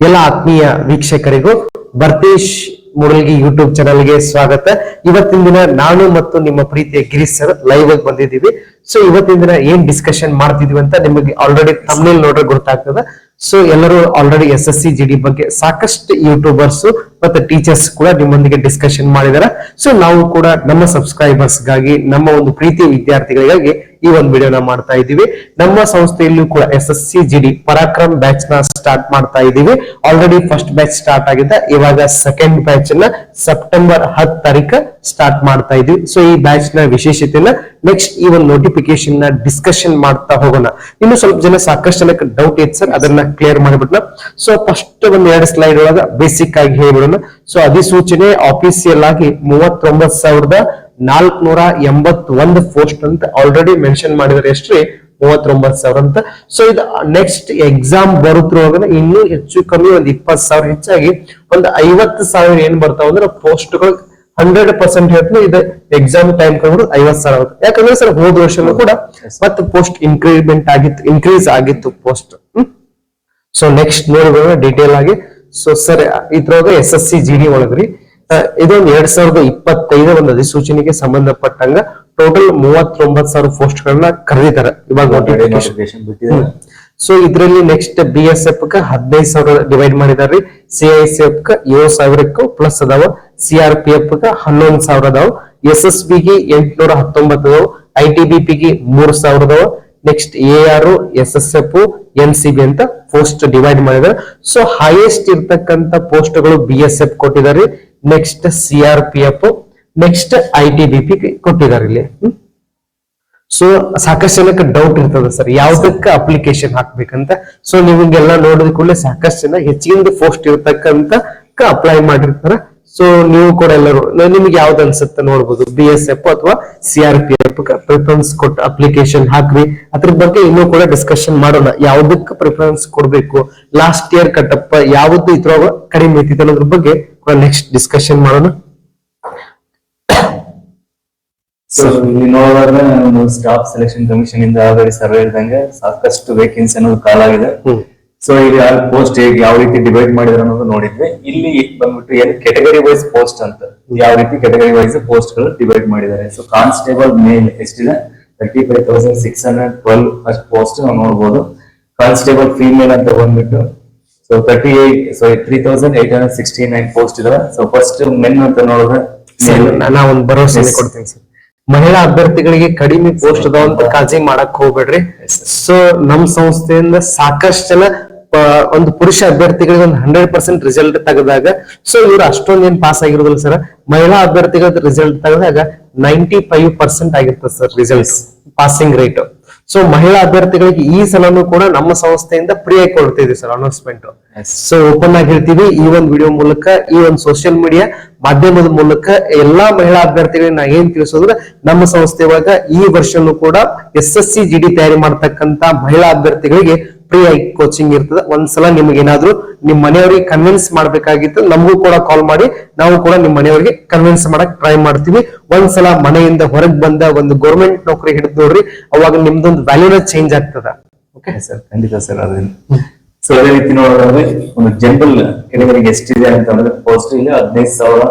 ಎಲ್ಲ ಆತ್ಮೀಯ ವೀಕ್ಷಕರಿಗೂ ಬರ್ತೇಶ್ ಮುರಳ್ಗಿ ಯೂಟ್ಯೂಬ್ ಚಾನಲ್ಗೆ ಸ್ವಾಗತ. ಇವತ್ತಿನ ದಿನ ನಾನು ಮತ್ತು ನಿಮ್ಮ ಪ್ರೀತಿಯ ಗಿರೀಶ್ ಸರ್ ಲೈವ್ ಆಗಿ ಬಂದಿದ್ದೀವಿ. ಸೊ ಇವತ್ತಿನ ದಿನ ಏನ್ ಡಿಸ್ಕಷನ್ ಮಾಡ್ತಿದೀವಿ ಅಂತ ನಿಮಗೆ ಆಲ್ರೆಡಿ ತಮ್ಮೇಲ್ ನೋಡ್ರೆ ಗೊತ್ತಾಗ್ತದೆ. ಸೊ ಎಲ್ಲರೂ already S S C G ಬಗ್ಗೆ ಸಾಕಷ್ಟು ಯೂಟ್ಯೂಬರ್ಸ್ ಮತ್ತೆ ಟೀಚರ್ಸ್ ಕೂಡ ನಿಮ್ಮೊಂದಿಗೆ ಡಿಸ್ಕಷನ್ ಮಾಡಿದಾರೆ. ಸೊ ನಾವು ಕೂಡ ನಮ್ಮ ಸಬ್ಸ್ಕ್ರೈಬರ್ಸ್ಗಾಗಿ, ನಮ್ಮ ಒಂದು ಪ್ರೀತಿ ವಿದ್ಯಾರ್ಥಿಗಳಿಗಾಗಿ ಈ ಒಂದು ವಿಡಿಯೋನ ಮಾಡ್ತಾ ಇದ್ದೀವಿ. ನಮ್ಮ ಸಂಸ್ಥೆಯಲ್ಲೂ ಕೂಡ S S C G D Parakram batch start ಮಾಡ್ತಾ ಇದೀವಿ. ಆಲ್ರೆಡಿ ಫಸ್ಟ್ ಬ್ಯಾಚ್ ಸ್ಟಾರ್ಟ್ ಆಗಿದೆ ಇವಾಗ ಸೆಕೆಂಡ್ ಬ್ಯಾಚ್ನ ಸೆಪ್ಟೆಂಬರ್ ಹತ್ ತಾರೀಕು ಸ್ಟಾರ್ಟ್ ಮಾಡ್ತಾ ಇದೀವಿ. ಸೊ ಈ ಬ್ಯಾಚ್ನ ವಿಶೇಷತೆನ ನೆಕ್ಸ್ಟ್ ಈ ಒಂದು ನೋಟಿಫಿಕೇಶನ್ನ ಡಿಸ್ಕಷನ್ ಮಾಡ್ತಾ ಹೋಗೋಣ. ಇನ್ನು ಸ್ವಲ್ಪ ಜನ ಸಾಕಷ್ಟು ಜನಕ್ಕೆ ಡೌಟ್ ಇತ್ತು ಸರ್. ಅದನ್ನ ಕ್ಲಿಯರ್ ಮಾಡಿಬಿಟ್ನ. ಸೊ ಫಸ್ಟ್ ಒಂದ್ ಎರಡು ಸ್ಲೈಡ್ ಒಳಗ ಬೇಸಿಕ್ ಆಗಿ ಹೇಳ್ಬಿಡೋಣ. ಸೊ ಅಧಿಸೂಚನೆ ಆಫೀಸಿಯಲ್ ಆಗಿ ಮೂವತ್ತೊಂಬತ್ ಸಾವಿರದ ನಾಲ್ಕನೂರ ಎಂಬತ್ತೊಂದು ಪೋಸ್ಟ್ ಅಂತ ಆಲ್ರೆಡಿ ಮೆನ್ಷನ್ ಮಾಡಿದ್ರೆ ಎಷ್ಟ್ರಿ? ಮೂವತ್ತೊಂಬತ್ತು ಸಾವಿರ ಅಂತ. ಸೊ ಇದು ನೆಕ್ಸ್ಟ್ ಎಕ್ಸಾಮ್ ಬರುತ್ತಿರುವಾಗ ಇನ್ನೂ ಹೆಚ್ಚು ಕಮ್ಮಿ ಒಂದು ಇಪ್ಪತ್ತು ಸಾವಿರ ಹೆಚ್ಚಾಗಿ ಒಂದು ಐವತ್ತು ಸಾವಿರ ಏನ್ ಬರ್ತಾವ ಅಂದ್ರೆ ಪೋಸ್ಟ್ಗಳು ಹಂಡ್ರೆಡ್ ಪರ್ಸೆಂಟ್ ಹೇಳ್ತೀನಿ. ಇದು ಎಕ್ಸಾಮ್ ಟೈಮ್ ಕಂಡು ಐವತ್ತು ಸಾವಿರ ಆಗುತ್ತೆ. ಯಾಕಂದ್ರೆ ಸರ್ ಹೋದ ವರ್ಷನೂ ಕೂಡ ಮತ್ತೆ ಪೋಸ್ಟ್ ಇನ್ಕ್ರಿಮೆಂಟ್ ಆಗಿತ್ತು ಇನ್ಕ್ರೀಸ್ ಆಗಿತ್ತು ಪೋಸ್ಟ್ ಸೊ ನೆಕ್ಸ್ಟ್ ನೋಡಿದ್ರೆ ಡೀಟೇಲ್ ಆಗಿ. ಸೊ ಸರ್ ಇದ್ರೊಳಗೆ S S C G D ಒಳಗ್ರಿ ಇದೊಂದು ಎರಡ್ ಸಾವಿರದ ಇಪ್ಪತ್ತೈದ ಒಂದು ಅಧಿಸೂಚನೆಗೆ ಸಂಬಂಧಪಟ್ಟಂಗ ಟೋಟಲ್ ಮೂವತ್ತೊಂಬತ್ತು ಸಾವಿರ ಪೋಸ್ಟ್ ಗಳನ್ನ ಕರೆದಿದ್ದಾರೆ. ಇವಾಗ ನೋಟಿಫಿಕೇಶನ್ ಸೊ ಇದರಲ್ಲಿ ನೆಕ್ಸ್ಟ್ ಬಿ ಎಸ್ ಎಫ್ ಕ ಹದಿನೈದು ಸಾವಿರ ಡಿವೈಡ್ ಮಾಡಿದಾರ್ರಿ ಸಿ ಐ ಸಿ ಎಫ್ ಕ ಏಳು ಸಾವಿರಕ್ಕೂ ಪ್ಲಸ್ ಅದಾವ. ಸಿ ಆರ್ ಪಿ ಎಫ್ ಕ ಹನ್ನೊಂದು ಸಾವಿರ ಅದಾವ. ಎಸ್ ಎಸ್ ಬಿ ಗೆ ಎಂಟುನೂರ ಹತ್ತೊಂಬತ್ತು ಅದಾವ. ಐ ಟಿ ಬಿ ಪಿ ಗೆ ಮೂರ್ ಸಾವಿರ ಅದಾವ. Next A R S S F N C B ಅಂತ ಪೋಸ್ಟ್ ಡಿವೈಡ್ ಮಾಡಿದ್ದಾರೆ ಸೊ ಹೈಯೆಸ್ಟ್ ಇರ್ತಕ್ಕಂತ ಪೋಸ್ಟ್ಗಳು ಬಿ ಎಸ್ ಎಫ್ ಕೊಟ್ಟಿದ್ದಾರೆ next C R P F next I T B P ಕೊಟ್ಟಿದ್ದಾರೆ ಇಲ್ಲಿ. ಸೊ ಸಾಕಷ್ಟು ಜನಕ್ಕೆ ಡೌಟ್ ಇರ್ತದೆ ಸರ್ ಯಾವ್ದಕ್ಕೆ ಅಪ್ಲಿಕೇಶನ್ ಹಾಕ್ಬೇಕಂತ? ಸೊ ನಿಮಗೆಲ್ಲ ನೋಡಿದ ಕೂಡಲೇ ಸಾಕಷ್ಟು ಜನ ಹೆಚ್ಚಿನ ಪೋಸ್ಟ್ ಇರ್ತಕ್ಕಂತ ಅಪ್ಲೈ ಮಾಡಿರ್ತಾರ. ಸೊ ನೀವು ಕೂಡ ಎಲ್ಲರೂ ನಿಮ್ಗೆ ಯಾವ್ದು ಅನ್ಸುತ್ತೆ ನೋಡ್ಬೋದು? ಬಿ ಎಸ್ ಎಫ್ ಅಥವಾ C R P F preference ಕೊಟ್ಟು ಅಪ್ಲಿಕೇಶನ್ ಹಾಕ್ರಿ. ಅದ್ರ ಬಗ್ಗೆ ಇನ್ನೂ ಕೂಡ ಡಿಸ್ಕಷನ್ ಮಾಡೋಣ. ಯಾವ್ದಕ್ಕೆ ಪ್ರಿಫರೆನ್ಸ್ ಕೊಡ್ಬೇಕು? ಲಾಸ್ಟ್ ಇಯರ್ ಕಟ್ಟಪ್ಪ ಯಾವ್ದು ಇದ್ರೊಳಗ ಕಡಿಮೆ ಐತಿ ಅನ್ನೋದ್ರ ಬಗ್ಗೆ ನೆಕ್ಸ್ಟ್ ಡಿಸ್ಕಷನ್ ಮಾಡೋಣ. ಸೊ ಇಲ್ಲಿ ಒಂದು ಸ್ಟಾಫ್ ಸೆಲೆಕ್ಷನ್ ಕಮಿಷನ್ ಇಂದ ಆಲ್ರೆಡಿ ಸರ್ವೆ ಹೇಳ್ದಂಗೆ ಸಾಕಷ್ಟು ವೇಕೆನ್ಸಿ ಅನ್ನೋದು ಕಾಲಾಗಿದೆ. ಸೊ ಇಲ್ಲಿ ಪೋಸ್ಟ್ ಹೇಗೆ ಯಾವ ರೀತಿ ಡಿವೈಡ್ ಮಾಡಿದ್ರೆ ಅನ್ನೋದು ನೋಡಿದ್ವಿ. ಇಲ್ಲಿ ಬಂದ್ಬಿಟ್ಟು ಏನ್ ಕೆಟಗರಿ ವೈಸ್ ಪೋಸ್ಟ್ ಅಂತ. ಯಾವ ರೀತಿ ಕೆಟಗರಿ ವೈಸ್ ಪೋಸ್ಟ್ಗಳು ಡಿವೈಡ್ ಮಾಡಿದ್ದಾರೆ. ಸೊ ಕಾನ್ಸ್ಟೇಬಲ್ ಮೇಲ್ ಎಷ್ಟಿದೆ? Thirty five thousand six hundred twelve ಅಷ್ಟು ಪೋಸ್ಟ್ ನಾವು ನೋಡ್ಬೋದು. ಕಾನ್ಸ್ಟೇಬಲ್ ಫೀಮೇಲ್ ಅಂತ ಬಂದ್ಬಿಟ್ಟು so thirty eight so three thousand eight hundred sixty nine post ಇದಾವೆ. ಸೊ ಫಸ್ಟ್ ಮೆನ್ ಅಂತ ನೋಡಿದ್ರೆ ನಾನು ಒಂದು ಭರವಸೆ. ಕೊಡ್ತೀನಿ ಸರ್ ಮಹಿಳಾ ಅಭ್ಯರ್ಥಿಗಳಿಗೆ ಕಡಿಮೆ ಪೋಸ್ಟ್ ಅದಾವ ಅಂತ ಕಾಳಜಿ ಮಾಡಕ್ ಹೋಗ್ಬೇಡ್ರಿ. ಸೊ ನಮ್ ಸಂಸ್ಥೆಯಿಂದ ಸಾಕಷ್ಟು ಜನ ಒಂದು ಪುರುಷ ಅಭ್ಯರ್ಥಿಗಳಿಗೆ ಒಂದು ಹಂಡ್ರೆಡ್ ಪರ್ಸೆಂಟ್ ರಿಸಲ್ಟ್ ತೆಗೆದಾಗ ಸೊ ಇವರು ಅಷ್ಟೊಂದು ಏನ್ ಪಾಸ್ ಆಗಿರೋದಿಲ್ಲ ಸರ್ ಮಹಿಳಾ ಅಭ್ಯರ್ಥಿಗಳ ರಿಸಲ್ಟ್ ತೆಗೆದಾಗ ನೈಂಟಿ ಫೈವ್ ಪರ್ಸೆಂಟ್ ಆಗಿರ್ತದೆ sir result passing rate so ಮಹಿಳಾ ಅಭ್ಯರ್ಥಿಗಳಿಗೆ ಈ ಸಲನು ಕೂಡ ನಮ್ಮ ಸಂಸ್ಥೆಯಿಂದ ಫ್ರೀ ಆಗಿ ಕೊಡ್ತಿದ್ವಿ ಸರ್ ಅನೌನ್ಸ್ಮೆಂಟ್. ಸೊ ಓಪನ್ ಆಗಿ ಹೇಳ್ತೀವಿ ಈ ಒಂದು ವಿಡಿಯೋ ಮೂಲಕ ಈ ಒಂದು ಸೋಷಿಯಲ್ ಮೀಡಿಯಾ ಮಾಧ್ಯಮದ ಮೂಲಕ ಎಲ್ಲಾ ಮಹಿಳಾ ಅಭ್ಯರ್ಥಿಗಳಿಗೆ ನಾ ಏನ್ ತಿಳಿಸೋದ್ರೆ ನಮ್ಮ ಸಂಸ್ಥೆ ಒಳಗ ಈ ವರ್ಷನೂ ಕೂಡ S S C G D ತಯಾರಿ ಮಾಡ್ತಕ್ಕಂತ ಮಹಿಳಾ ಅಭ್ಯರ್ಥಿಗಳಿಗೆ ಫ್ರೀ ಆಗಿ ಕೋಚಿಂಗ್ ಇರ್ತದೆ. ಒಂದ್ಸಲ ನಿಮ್ಗೆ ಏನಾದ್ರು ನಿಮ್ ಮನೆಯವರಿಗೆ ಕನ್ವಿನ್ಸ್ ಮಾಡ್ಬೇಕಾಗಿತ್ತು ನಮಗೂ ಕೂಡ ಕಾಲ್ ಮಾಡಿ ನಾವು ಕೂಡ ನಿಮ್ ಮನೆಯವರಿಗೆ ಕನ್ವಿನ್ಸ್ ಮಾಡಕ್ ಟ್ರೈ ಮಾಡ್ತೀವಿ. ಒಂದ್ಸಲ ಮನೆಯಿಂದ ಹೊರಗೆ ಬಂದ ಒಂದು ಗೌರ್ಮೆಂಟ್ ನೌಕರಿ ಹಿಡಿದು ನೋಡ್ರಿ ಅವಾಗ ನಿಮ್ದೊಂದು ವ್ಯಾಲ್ಯೂನ ಚೇಂಜ್ ಆಗ್ತದ. ಓಕೆ ಸರ್ ಖಂಡಿತ ಸರ್ ಅದೇನು ಸೊ ಅದೇ ರೀತಿ ನೋಡೋದಾದ್ರೆ ಒಂದು ಜನರಲ್ ಕೆಟಗರಿಗೆ ಎಷ್ಟಿದೆ ಅಂತಂದ್ರೆ ಪೋಸ್ಟ್ ಇಲ್ಲಿ ಹದಿನೈದು ಸಾವಿರ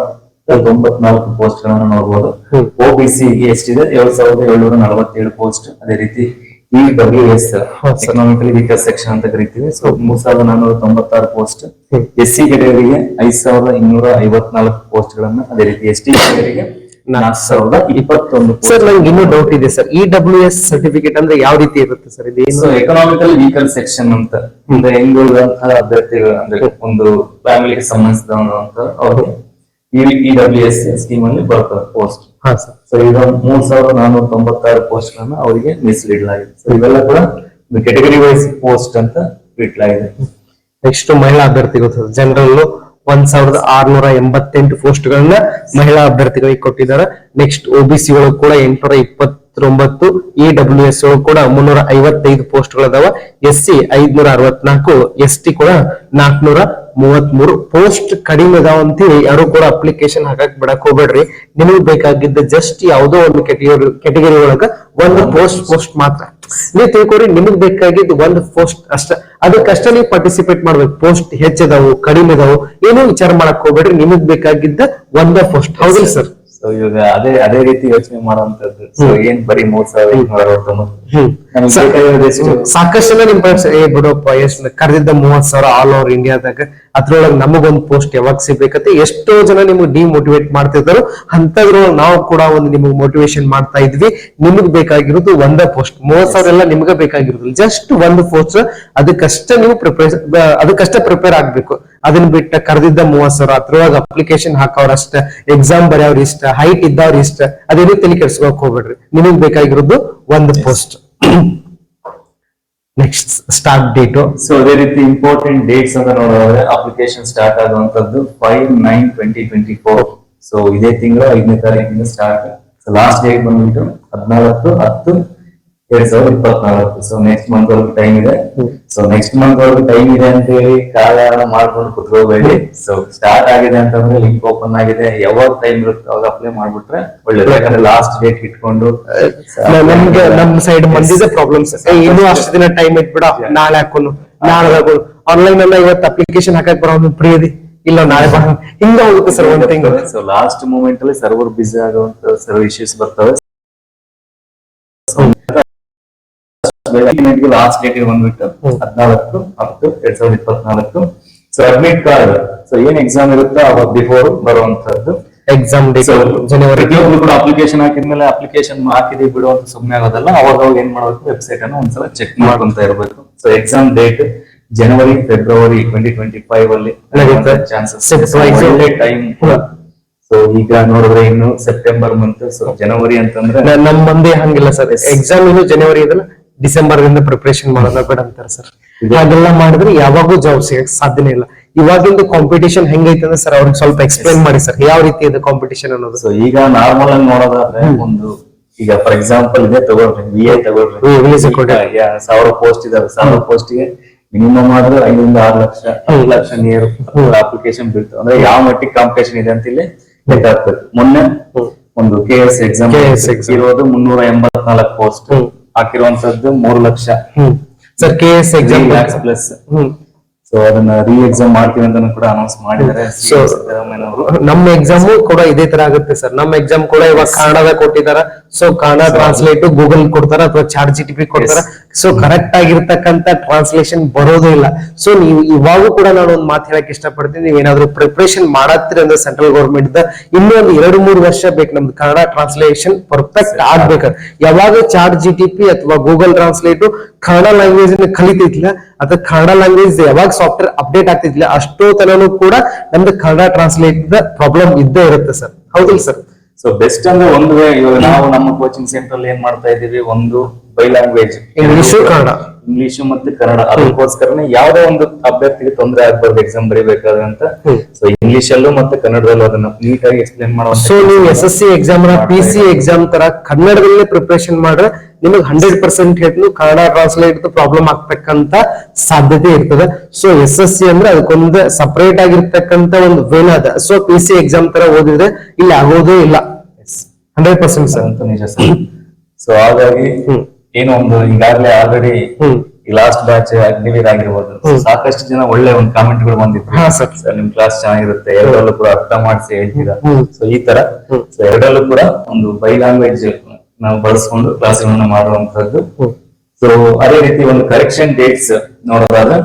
ತೊಂಬತ್ನಾಲ್ಕು ಪೋಸ್ಟ್ ಗಳನ್ನ ನೋಡಬಹುದು ಹ್ಮ್. ಒಬಿಸಿ ಗೆ ಎಷ್ಟಿದೆ? ಏಳು ಸಾವಿರದ ಏಳ್ನೂರ ನಲವತ್ತೇಳು ಪೋಸ್ಟ್ ಅದೇ ರೀತಿ E W S. Economically weaker section ಅಂತ ಕರಿತೀವಿ. ಸೊ ಮೂರ್ ಸಾವಿರದ ನಾನೂರ ತೊಂಬತ್ತಾರು ಪೋಸ್ಟ್. ಎಸ್ ಸಿ ಕೆಟಗರಿಗೆ ಐದ್ ಸಾವಿರದ ಇನ್ನೂರ ಐವತ್ನಾಲ್ಕು ಪೋಸ್ಟ್ ಗಳನ್ನ ಅದೇ ರೀತಿ ಎಸ್ ಟಿ ಕೆಟಗರಿಗೆ ನಾಲ್ಕು ಸಾವಿರದ ಇಪ್ಪತ್ತೊಂದು ಸರ್. ನಂಗೆ ಇನ್ನೂ ಡೌಟ್ ಇದೆ sir. E W S certificate ಅಂದ್ರೆ ಯಾವ ರೀತಿ ಇರುತ್ತೆ ಸರ್? ಇದು ಎಕನಾಮಿಕಲ್ ವೀಕರ್ ಸೆಕ್ಷನ್ ಅಂತ ಅಂದ್ರೆ ಅಂತ ಅಭ್ಯರ್ಥಿಗಳು ಅಂದ್ರೆ ಒಂದು ಫ್ಯಾಮಿಲಿಗೆ ಸಂಬಂಧಿಸಿದವನು ಅಂತ ಅವ್ರಿಗೆ ಇ ಡಬ್ಲ್ಯೂ ಎಸ್ ಸ್ಕೀಮ್ ಅಲ್ಲಿ ಬರ್ತದೆ ಪೋಸ್ಟ್ ಹಾ ಸರ್ ಸೊ ಮೂರ್ ಸಾವಿರದ ನಾನೂರ ತೊಂಬತ್ತಾರು ಪೋಸ್ಟ್ ಗಳನ್ನ ಅವರಿಗೆ ಮೀಸಲಿಡಲಾಗಿದೆ. ಸೊ ಇವೆಲ್ಲ ಕೂಡ ಕೆಟಗರಿ ವೈಸ್ ಪೋಸ್ಟ್ ಅಂತ ಇಡಲಾಗಿದೆ. ನೆಕ್ಸ್ಟ್ ಮಹಿಳಾ ಅಭ್ಯರ್ಥಿಗಳು ಜನರಲ್ ಒಂದ್ ಸಾವಿರದ ಆರ್ನೂರ ಎಂಬತ್ತೆಂಟು ಪೋಸ್ಟ್ ಗಳನ್ನ ಮಹಿಳಾ ಅಭ್ಯರ್ಥಿಗಳಿಗೆ ಕೊಟ್ಟಿದ್ದಾರೆ. ನೆಕ್ಸ್ಟ್ ಒಬಿಸಿ ಒಳಗೆ ಕೂಡ ಎಂಟುನೂರ ಇಪ್ಪತ್ತೊಂಬತ್ತು ಇ ಡಬ್ಲ್ಯೂ ಎಸ್ ಒಳಗೆ ಕೂಡ ಮುನ್ನೂರ ಐವತ್ತೈದು ಎಸ್ ಸಿ ಐದ್ನೂರ ಅರವತ್ನಾಲ್ಕು ಎಸ್ ಟಿ ಕೂಡ ನಾಲ್ಕನೂರ ಮೂವತ್ಮೂರು ಪೋಸ್ಟ್ ಕಡಿಮೆ ಅದಾವ ಅಂತೇಳಿ ಯಾರು ಕೂಡ ಅಪ್ಲಿಕೇಶನ್ ಹಾಕಕ್ ಬಿಡಕ್ ಹೋಗ್ಬೇಡ್ರಿ. ನಿಮಗೆ ಬೇಕಾಗಿದ್ದ ಜಸ್ಟ್ ಯಾವುದೋ ಒಂದು ಕೆಟಗರಿ ಕೆಟಗರಿ ಒಳಗ ಒಂದು ಪೋಸ್ಟ್ ಪೋಸ್ಟ್ ಮಾತ್ರ. ನೀವು ತಿಳ್ಕೊರಿ ನಿಮಗ್ ಬೇಕಾಗಿದ್ದು ಒಂದು ಪೋಸ್ಟ್ ಅಷ್ಟ. ಅದಕ್ಕಷ್ಟ ನೀವು ಪಾರ್ಟಿಸಿಪೇಟ್ ಮಾಡ್ಬೇಕು. ಪೋಸ್ಟ್ ಹೆಚ್ಚದವು ಕಡಿಮೆ ಇದಾವು ಏನೋ ವಿಚಾರ ಮಾಡಕ್ ಹೋಗ್ಬೇಡ್ರಿ. ನಿಮಗ್ ಬೇಕಾಗಿದ್ದ ಒಂದ ಪೋಸ್ಟ್. ಹೌದಿಲ್ಲ ಸರ್? ಸೊ ಇವಾಗ ಅದೇ ಅದೇ ರೀತಿ ಯೋಚನೆ ಮಾಡುವಂತದ್ದು ಸೊ ಏನ್ ಬರೀ ಮೂರ್ ಸಾವಿರ ಎಂಟ್ನೂರ ಅರವತ್ತೊಂಬತ್ತು ಸಾಕಷ್ಟು ಜನ ನಿಮ್ friends, ಏ ಬಿಡಪ್ಪ ಎಷ್ಟು ಕರೆದಿದ್ದ ಮೂವತ್ ಸಾವಿರ ಆಲ್ ಓವರ್ ಇಂಡಿಯಾದಾಗ ಅದ್ರೊಳಗೆ ನಮಗೊಂದು ಪೋಸ್ಟ್ ಯಾವಾಗ ಸಿಗ್ಬೇಕಂತ ಎಷ್ಟೋ ಜನ ನಿಮ್ಗೆ ಡಿಮೋಟಿವೇಟ್ ಮಾಡ್ತಿದ್ರು ಅಂತದ್ರೊಳಗೆ ನಾವು ಕೂಡ ಒಂದು ನಿಮಗೆ ಮೋಟಿವೇಶನ್ ಮಾಡ್ತಾ ಇದ್ವಿ. ನಿಮಗ್ ಬೇಕಾಗಿರೋದು ಒಂದ ಪೋಸ್ಟ್ ಮೂವತ್ ಸಾವಿರ ಎಲ್ಲ ನಿಮ್ಗೆ ಬೇಕಾಗಿರೋದಿಲ್ಲ. ಜಸ್ಟ್ ಒಂದು ಪೋಸ್ಟ್ ಅದಕ್ಕಷ್ಟೇ ನೀವು ಪ್ರಿಪೇರ್ ಅದಕ್ಕಷ್ಟೇ ಪ್ರಿಪೇರ್ ಆಗ್ಬೇಕು. ಅದನ್ನ ಬಿಟ್ಟ ಕರೆದಿದ್ದ ಮೂವತ್ ಸಾವಿರ ಅದ್ರೊಳಗೆ ಅಪ್ಲಿಕೇಶನ್ ಹಾಕೋರ್ ಅಷ್ಟ ಎಕ್ಸಾಮ್ ಬರೆಯವ್ರ ಇಷ್ಟ ಹೈಟ್ ಇದ್ದವ್ರ ಇಷ್ಟ ಅದೇನು ತಲೆ ಕೆಡ್ಸ್ಕೊಕ್ ಹೋಗ್ಬೇಡ್ರಿ. ನಿಮಗ್ ಬೇಕಾಗಿರೋದು ಒಂದು post next start date so ಅದೇ ರೀತಿ ಇಂಪಾರ್ಟೆಂಟ್ ಡೇಟ್ಸ್ ಅಂತ ನೋಡೋದಾದ್ರೆ application start ಆಗುವಂತದ್ದು five nine twenty twenty four so ಇದೇ ತಿಂಗಳು ಐದನೇ ತಾರೀಕಿಂದ ಸ್ಟಾರ್ಟ್ ಲಾಸ್ಟ್ ಡೇಟ್ ಬಂದ್ಬಿಟ್ಟು ಹದಿನಾಲ್ಕು ಹತ್ತು ಎರಡ್ ಸಾವಿರದ ಇಪ್ಪತ್ನಾಲ್ಕು. ಸೊ ನೆಕ್ಸ್ಟ್ ಮಂತ್ ವರೆಗೂ ಟೈಮ್ ಇದೆ. ಸೊ ನೆಕ್ಸ್ಟ್ ಮಂತ್ ವರೆಗೂ ಟೈಮ್ ಇದೆ ಅಂತ ಹೇಳಿ ಕಾಲ ಮಾಡ್ಕೊಂಡು ಕುತ್ಕೋಬೇಡಿ. ಸೊ ಸ್ಟಾರ್ಟ್ ಆಗಿದೆ ಅಂತಂದ್ರೆ ಲಿಂಕ್ ಓಪನ್ ಆಗಿದೆ. ಯಾವಾಗ ಟೈಮ್ ಇರುತ್ತೆ ಅವಾಗ ಅಪ್ಲೈ ಮಾಡ್ಬಿಟ್ರೆ ಒಳ್ಳೇದು. ಯಾಕಂದ್ರೆ ಲಾಸ್ಟ್ ಡೇಟ್ ಇಟ್ಕೊಂಡು ನಮ್ಗೆ ನಮ್ ಸೈಡ್ ಮಂದಿದೆ ಪ್ರಾಬ್ಲಮ್ಸ್ ಇನ್ನು ಅಷ್ಟು ದಿನ ಟೈಮ್ ಇಟ್ಬಿಡ. ನಾಳೆ ಹಾಕೊಂಡು ನಾಳೆ ಹಾಕೊಂಡು ಆನ್ಲೈನ್ ಅಲ್ಲ ಇವತ್ತು ಅಪ್ಲಿಕೇಶನ್ ಹಾಕಕ್ ಬರೋದು ಪ್ರಿಯದಿ ಇಲ್ಲ ನಾಳೆ ಹಿಂಗ ಹೋಗುತ್ತೆ ಸರ್ ಒಂದ್ ತಿಂಗಳು. ಸೊ ಲಾಸ್ಟ್ ಮೂಮೆಂಟ್ ಅಲ್ಲಿ ಸರ್ವರ್ ಬಿಸಿ ಆಗುವಂತ ಸರ್ವ್ ಇಶ್ಯೂಸ್ ಬರ್ತವೆ. ಲಾಸ್ಟ್ ಡೇಟ್ ಬಂದ್ಬಿಟ್ಟು. ಹದಿನಾಲ್ಕು ಹತ್ತು ಎರಡ್ ಸಾವಿರದ ಇಪ್ಪತ್ನಾಲ್ಕು. ಸೊ ಅಡ್ಮಿಟ್ ಕಾರ್ಡ್ ಸೊ ಏನ್ ಎಕ್ಸಾಮ್ ಇರುತ್ತೋ ಅವಾಗ ಬಿಫೋರ್ ಬರುವಂತದ್ದು ಎಕ್ಸಾಮ್ ಜನವರಿ ಪ್ರತಿಯೊಬ್ರು ಕೂಡ ಅಪ್ಲಿಕೇಶನ್ ಹಾಕಿದ್ಮೇಲೆ ಅಪ್ಲಿಕೇಶನ್ ಹಾಕಿದೀವಿ ಬಿಡು ಅಂತ ಸುಮ್ಮನೆ ಆಗೋದಲ್ಲ ಅವಾಗ ಅವಾಗ ಏನ್ ಮಾಡ್ಬೇಕು? ವೆಬ್ಸೈಟ್ ಅನ್ನು ಒಂದ್ಸಲ ಚೆಕ್ ಮಾಡ್ಕೊಂತ ಇರಬೇಕು. So exam date January February twenty twenty five ಅಲ್ಲಿ. ಚಾನ್ಸಸ್ ಟೈಮ್ ಸೊ ಈಗ ನೋಡಿದ್ರೆ ಇನ್ನು ಸೆಪ್ಟೆಂಬರ್ ಮಂತ್ ಸೊ ಜನವರಿ ಅಂತಂದ್ರೆ ನಮ್ ಮಂದಿ ಹಂಗಿಲ್ಲ ಸರ್. ಎಕ್ಸಾಮ್ ಇನ್ನು ಜನವರಿ ಇದಲ್ಲ. ಡಿಸೆಂಬರ್ ದಿಂದ ಪ್ರಿಪರೇಷನ್ ಮಾಡೋದ ಬೇಡ ಅಂತಾರೆ ಸರ್. ಇದೆ. ಹಾಗೆಲ್ಲ ಮಾಡಿದ್ರೆ ಯಾವಾಗೂ ಜಾಬ್ ಸಿಗಕ್ ಸಾಧ್ಯನೇ ಇಲ್ಲ. ಇವಾಗಿಂದ ಕಾಂಪಿಟೇಷನ್ ಹೆಂಗೈತೆ ಅಂದ್ರೆ ಸರ್ ಅವ್ರಿಗೆ ಸ್ವಲ್ಪ ಎಕ್ಸ್ಪ್ಲೈನ್ ಮಾಡಿ ಸರ್ ಯಾವ ರೀತಿ ಇದೆ ಕಾಂಪಿಟೇಷನ್ ಅನ್ನೋದು. ಸೊ ಈಗ ನಾರ್ಮಲ್ ಆಗಿ ನೋಡೋದಾದ್ರೆ ಒಂದು ಈಗ ಫಾರ್ ಎಕ್ಸಾಂಪಲ್ ಇದೆ ತಗೊಳ್ರಿ ವಿ ಐ ತಗೊಳ್ರಿ ಸಾವಿರ ಪೋಸ್ಟ್ ಇದಾವೆ ಸಾವಿರ ಪೋಸ್ಟ್ಗೆ ಮಿನಿಮಮ್ ಆದ್ರೆ ಐದರಿಂದ ಆರು ಲಕ್ಷ ಐದು ಲಕ್ಷ ನಿಯರ್ ಅಪ್ಲಿಕೇಶನ್ ಬೀಳ್ತು ಅಂದ್ರೆ ಯಾವ ಮಟ್ಟಿಗೆ ಕಾಂಪಿಟೇಷನ್ ಇದೆ ಅಂತ ಇಲ್ಲಿ ಗೊತ್ತಾಗ್ತದೆ. ಮೊನ್ನೆ ಒಂದು ಕೆ ಎಸ್ ಎಕ್ಸಾಮ್ ಇರೋದು ಮುನ್ನೂರ ಎಂಬತ್ನಾಲ್ಕು ಪೋಸ್ಟ್. ಹಾಕಿರುವಂತದ್ದು ಮೂರು lakh. Sir K S exam plus hmm. So ಅದನ್ನ ರೀ ಎಕ್ಸಾಮ್ ಮಾಡ್ತೀವಿ ಅಂತ ಕೂಡ ಅನೌನ್ಸ್ ಮಾಡಿದ್ದಾರೆ. ನಮ್ಮ ಎಕ್ಸಾಮ್ ಕೂಡ ಇದೇ ತರ ಆಗುತ್ತೆ ಸರ್. ನಮ್ಮ ಎಕ್ಸಾಮ್ ಕೂಡ ಇವಾಗ ಕನ್ನಡದ ಕೊಟ್ಟಿದಾರ ಸೊ ಕನ್ನಡ ಟ್ರಾನ್ಸ್ಲೇಟ್ ಗೂಗಲ್ ಕೊಡ್ತಾರ ಅಥವಾ ಚಾರ್ಟ್ ಜಿ ಟಿ ಪಿ ಕೊಡ್ತಾರ ಸೊ ಕರೆಕ್ಟ್ ಆಗಿರ್ತಕ್ಕಂತ ಟ್ರಾನ್ಸ್ಲೇಷನ್ ಬರೋದೇ ಇಲ್ಲ. ಸೊ ನೀವು ಇವಾಗೂ ಕೂಡ ನಾನು ಒಂದು ಮಾತು ಹೇಳಕ್ ಇಷ್ಟಪಡ್ತೀನಿ. ನೀವು ಏನಾದ್ರು ಪ್ರಿಪರೇಷನ್ ಮಾಡತ್ತೀರಿ ಅಂದ್ರೆ ಸೆಂಟ್ರಲ್ ಗೌರ್ಮೆಂಟ್ ದ ಇನ್ನೂ ಒಂದು ಎರಡು ಮೂರು ವರ್ಷ ಬೇಕು. ನಮ್ದು ಕನ್ನಡ ಟ್ರಾನ್ಸ್ಲೇಷನ್ ಪರ್ಫೆಕ್ಟ್ ಆಗ್ಬೇಕು. ಯಾವಾಗ ಚಾರ್ಟ್ ಜಿ ಟಿ ಪಿ ಅಥವಾ ಗೂಗಲ್ ಟ್ರಾನ್ಸ್ಲೇಟ್ ಕನ್ನಡ ಲ್ಯಾಂಗ್ವೇಜ್ ಕಲಿತಿದ್ಲ ಅಥವಾ ಕನ್ನಡ ಲ್ಯಾಂಗ್ವೇಜ್ ಯಾವಾಗ ಸಾಫ್ಟ್ವೇರ್ ಅಪ್ಡೇಟ್ ಆಗ್ತಿದ್ಲ ಅಷ್ಟೋ ತನೂ ಕೂಡ ನಮ್ದು ಕನ್ನಡ ಟ್ರಾನ್ಸ್ಲೇಟ್ ಪ್ರಾಬ್ಲಮ್ ಇದ್ದೇ ಇರುತ್ತೆ ಸರ್ ಹೌದಿಲ್ಲ ಸರ್ ಸೊ ಬೆಸ್ಟ್ ಅಂದ್ರೆ ಒಂದು ವೇ ಇವಾಗ ನಾವು ನಮ್ಮ ಕೋಚಿಂಗ್ ಸೆಂಟರ್ ಅಲ್ಲಿ ಏನ್ ಮಾಡ್ತಾ ಇದೀವಿ ಒಂದು bi language English Kannada. English ಮತ್ತೆ ಕನ್ನಡ ಅದಕ್ಕೋಸ್ಕರನೇ ಯಾವ್ದೋ ಒಂದು ಅಭ್ಯರ್ಥಿಗೆ ತೊಂದರೆ ಆಗ್ಬಾರ್ದು ಎಕ್ಸಾಮ್ ಬರೀಬೇಕಾದ್ರೆ ಅಂತ. ಸೊ ಇಂಗ್ಲಿಷ್ ಅಲ್ಲೂ ಮತ್ತೆ ಕನ್ನಡದಲ್ಲೂ ಅದನ್ನ ನೀಟ್ ಆಗಿ ಮಾಡೋ ಸೊ ನೀವು ಎಸ್ ಎಸ್ ಸಿ ಎಕ್ಸಾಮ್ನ ಪಿ ಸಿ ಎಕ್ಸಾಮ್ ತರ ಕನ್ನಡದಲ್ಲೇ ಪ್ರಿಪರೇಷನ್ ಮಾಡ್ರೆ ನಿಮಗೆ ಹಂಡ್ರೆಡ್ ಪರ್ಸೆಂಟ್ ಹೇಳ್ತೀನಿ ಕನ್ನಡ ಟ್ರಾನ್ಸ್ಲೇಟ್ ಪ್ರಾಬ್ಲಮ್ ಆಗ್ತಕ್ಕಂತ ಸಾಧ್ಯತೆ ಇರ್ತದೆ. ಸೊ ಎಸ್ ಎಸ್ ಸಿ ಅಂದ್ರೆ ಅದಕ್ಕೊಂದು ಸಪರೇಟ್ ಆಗಿರ್ತಕ್ಕಂತ ಒಂದು ವೇನ್ ಅದ. ಸೊ ಪಿ ಸಿ ಎಕ್ಸಾಮ್ ತರ ಓದಿದ್ರೆ ಇಲ್ಲಿ ಆಗೋದೇ ಇಲ್ಲ. ಹಂಡ್ರೆಡ್ ಪರ್ಸೆಂಟ್ ಸರ್ ಅಂತ ನಿಜ ಸರ್ ಸೊ ಹಾಗಾಗಿ. ಏನೋ ಒಂದು ಈಗಾಗಲೇ ಆಲ್ರೆಡಿ ಈ ಲಾಸ್ಟ್ ಬ್ಯಾಚ್ ಅಗ್ನಿವೀರ್ ಆಗಿರ್ಬೋದು. ಸಾಕಷ್ಟು ಜನ ಒಳ್ಳೆ ಒಂದು ಕಾಮೆಂಟ್ಗಳು ಬಂದಿತ್ತು ನಿಮ್ ಕ್ಲಾಸ್ ಚೆನ್ನಾಗಿರುತ್ತೆ ಎರಡರಲ್ಲೂ ಕೂಡ ಅರ್ಥ ಮಾಡಿಸಿ ಹೇಳ್ತೀರಾ. ಸೊ ಈ ತರ. ಸೊ ಎರಡರಲ್ಲೂ ಕೂಡ ಒಂದು ಬೈ ಲ್ಯಾಂಗ್ವೇಜ್ ನಾವು ಬಳಸ್ಕೊಂಡು ಕ್ಲಾಸ್ಗಳನ್ನ ಮಾಡುವಂತದ್ದು ಹ್ಮ್. ಸೊ ಅದೇ ರೀತಿ ಒಂದು ಕರೆಕ್ಷನ್ ಡೇಟ್ಸ್ ನೋಡೋದಾದ್ರೆ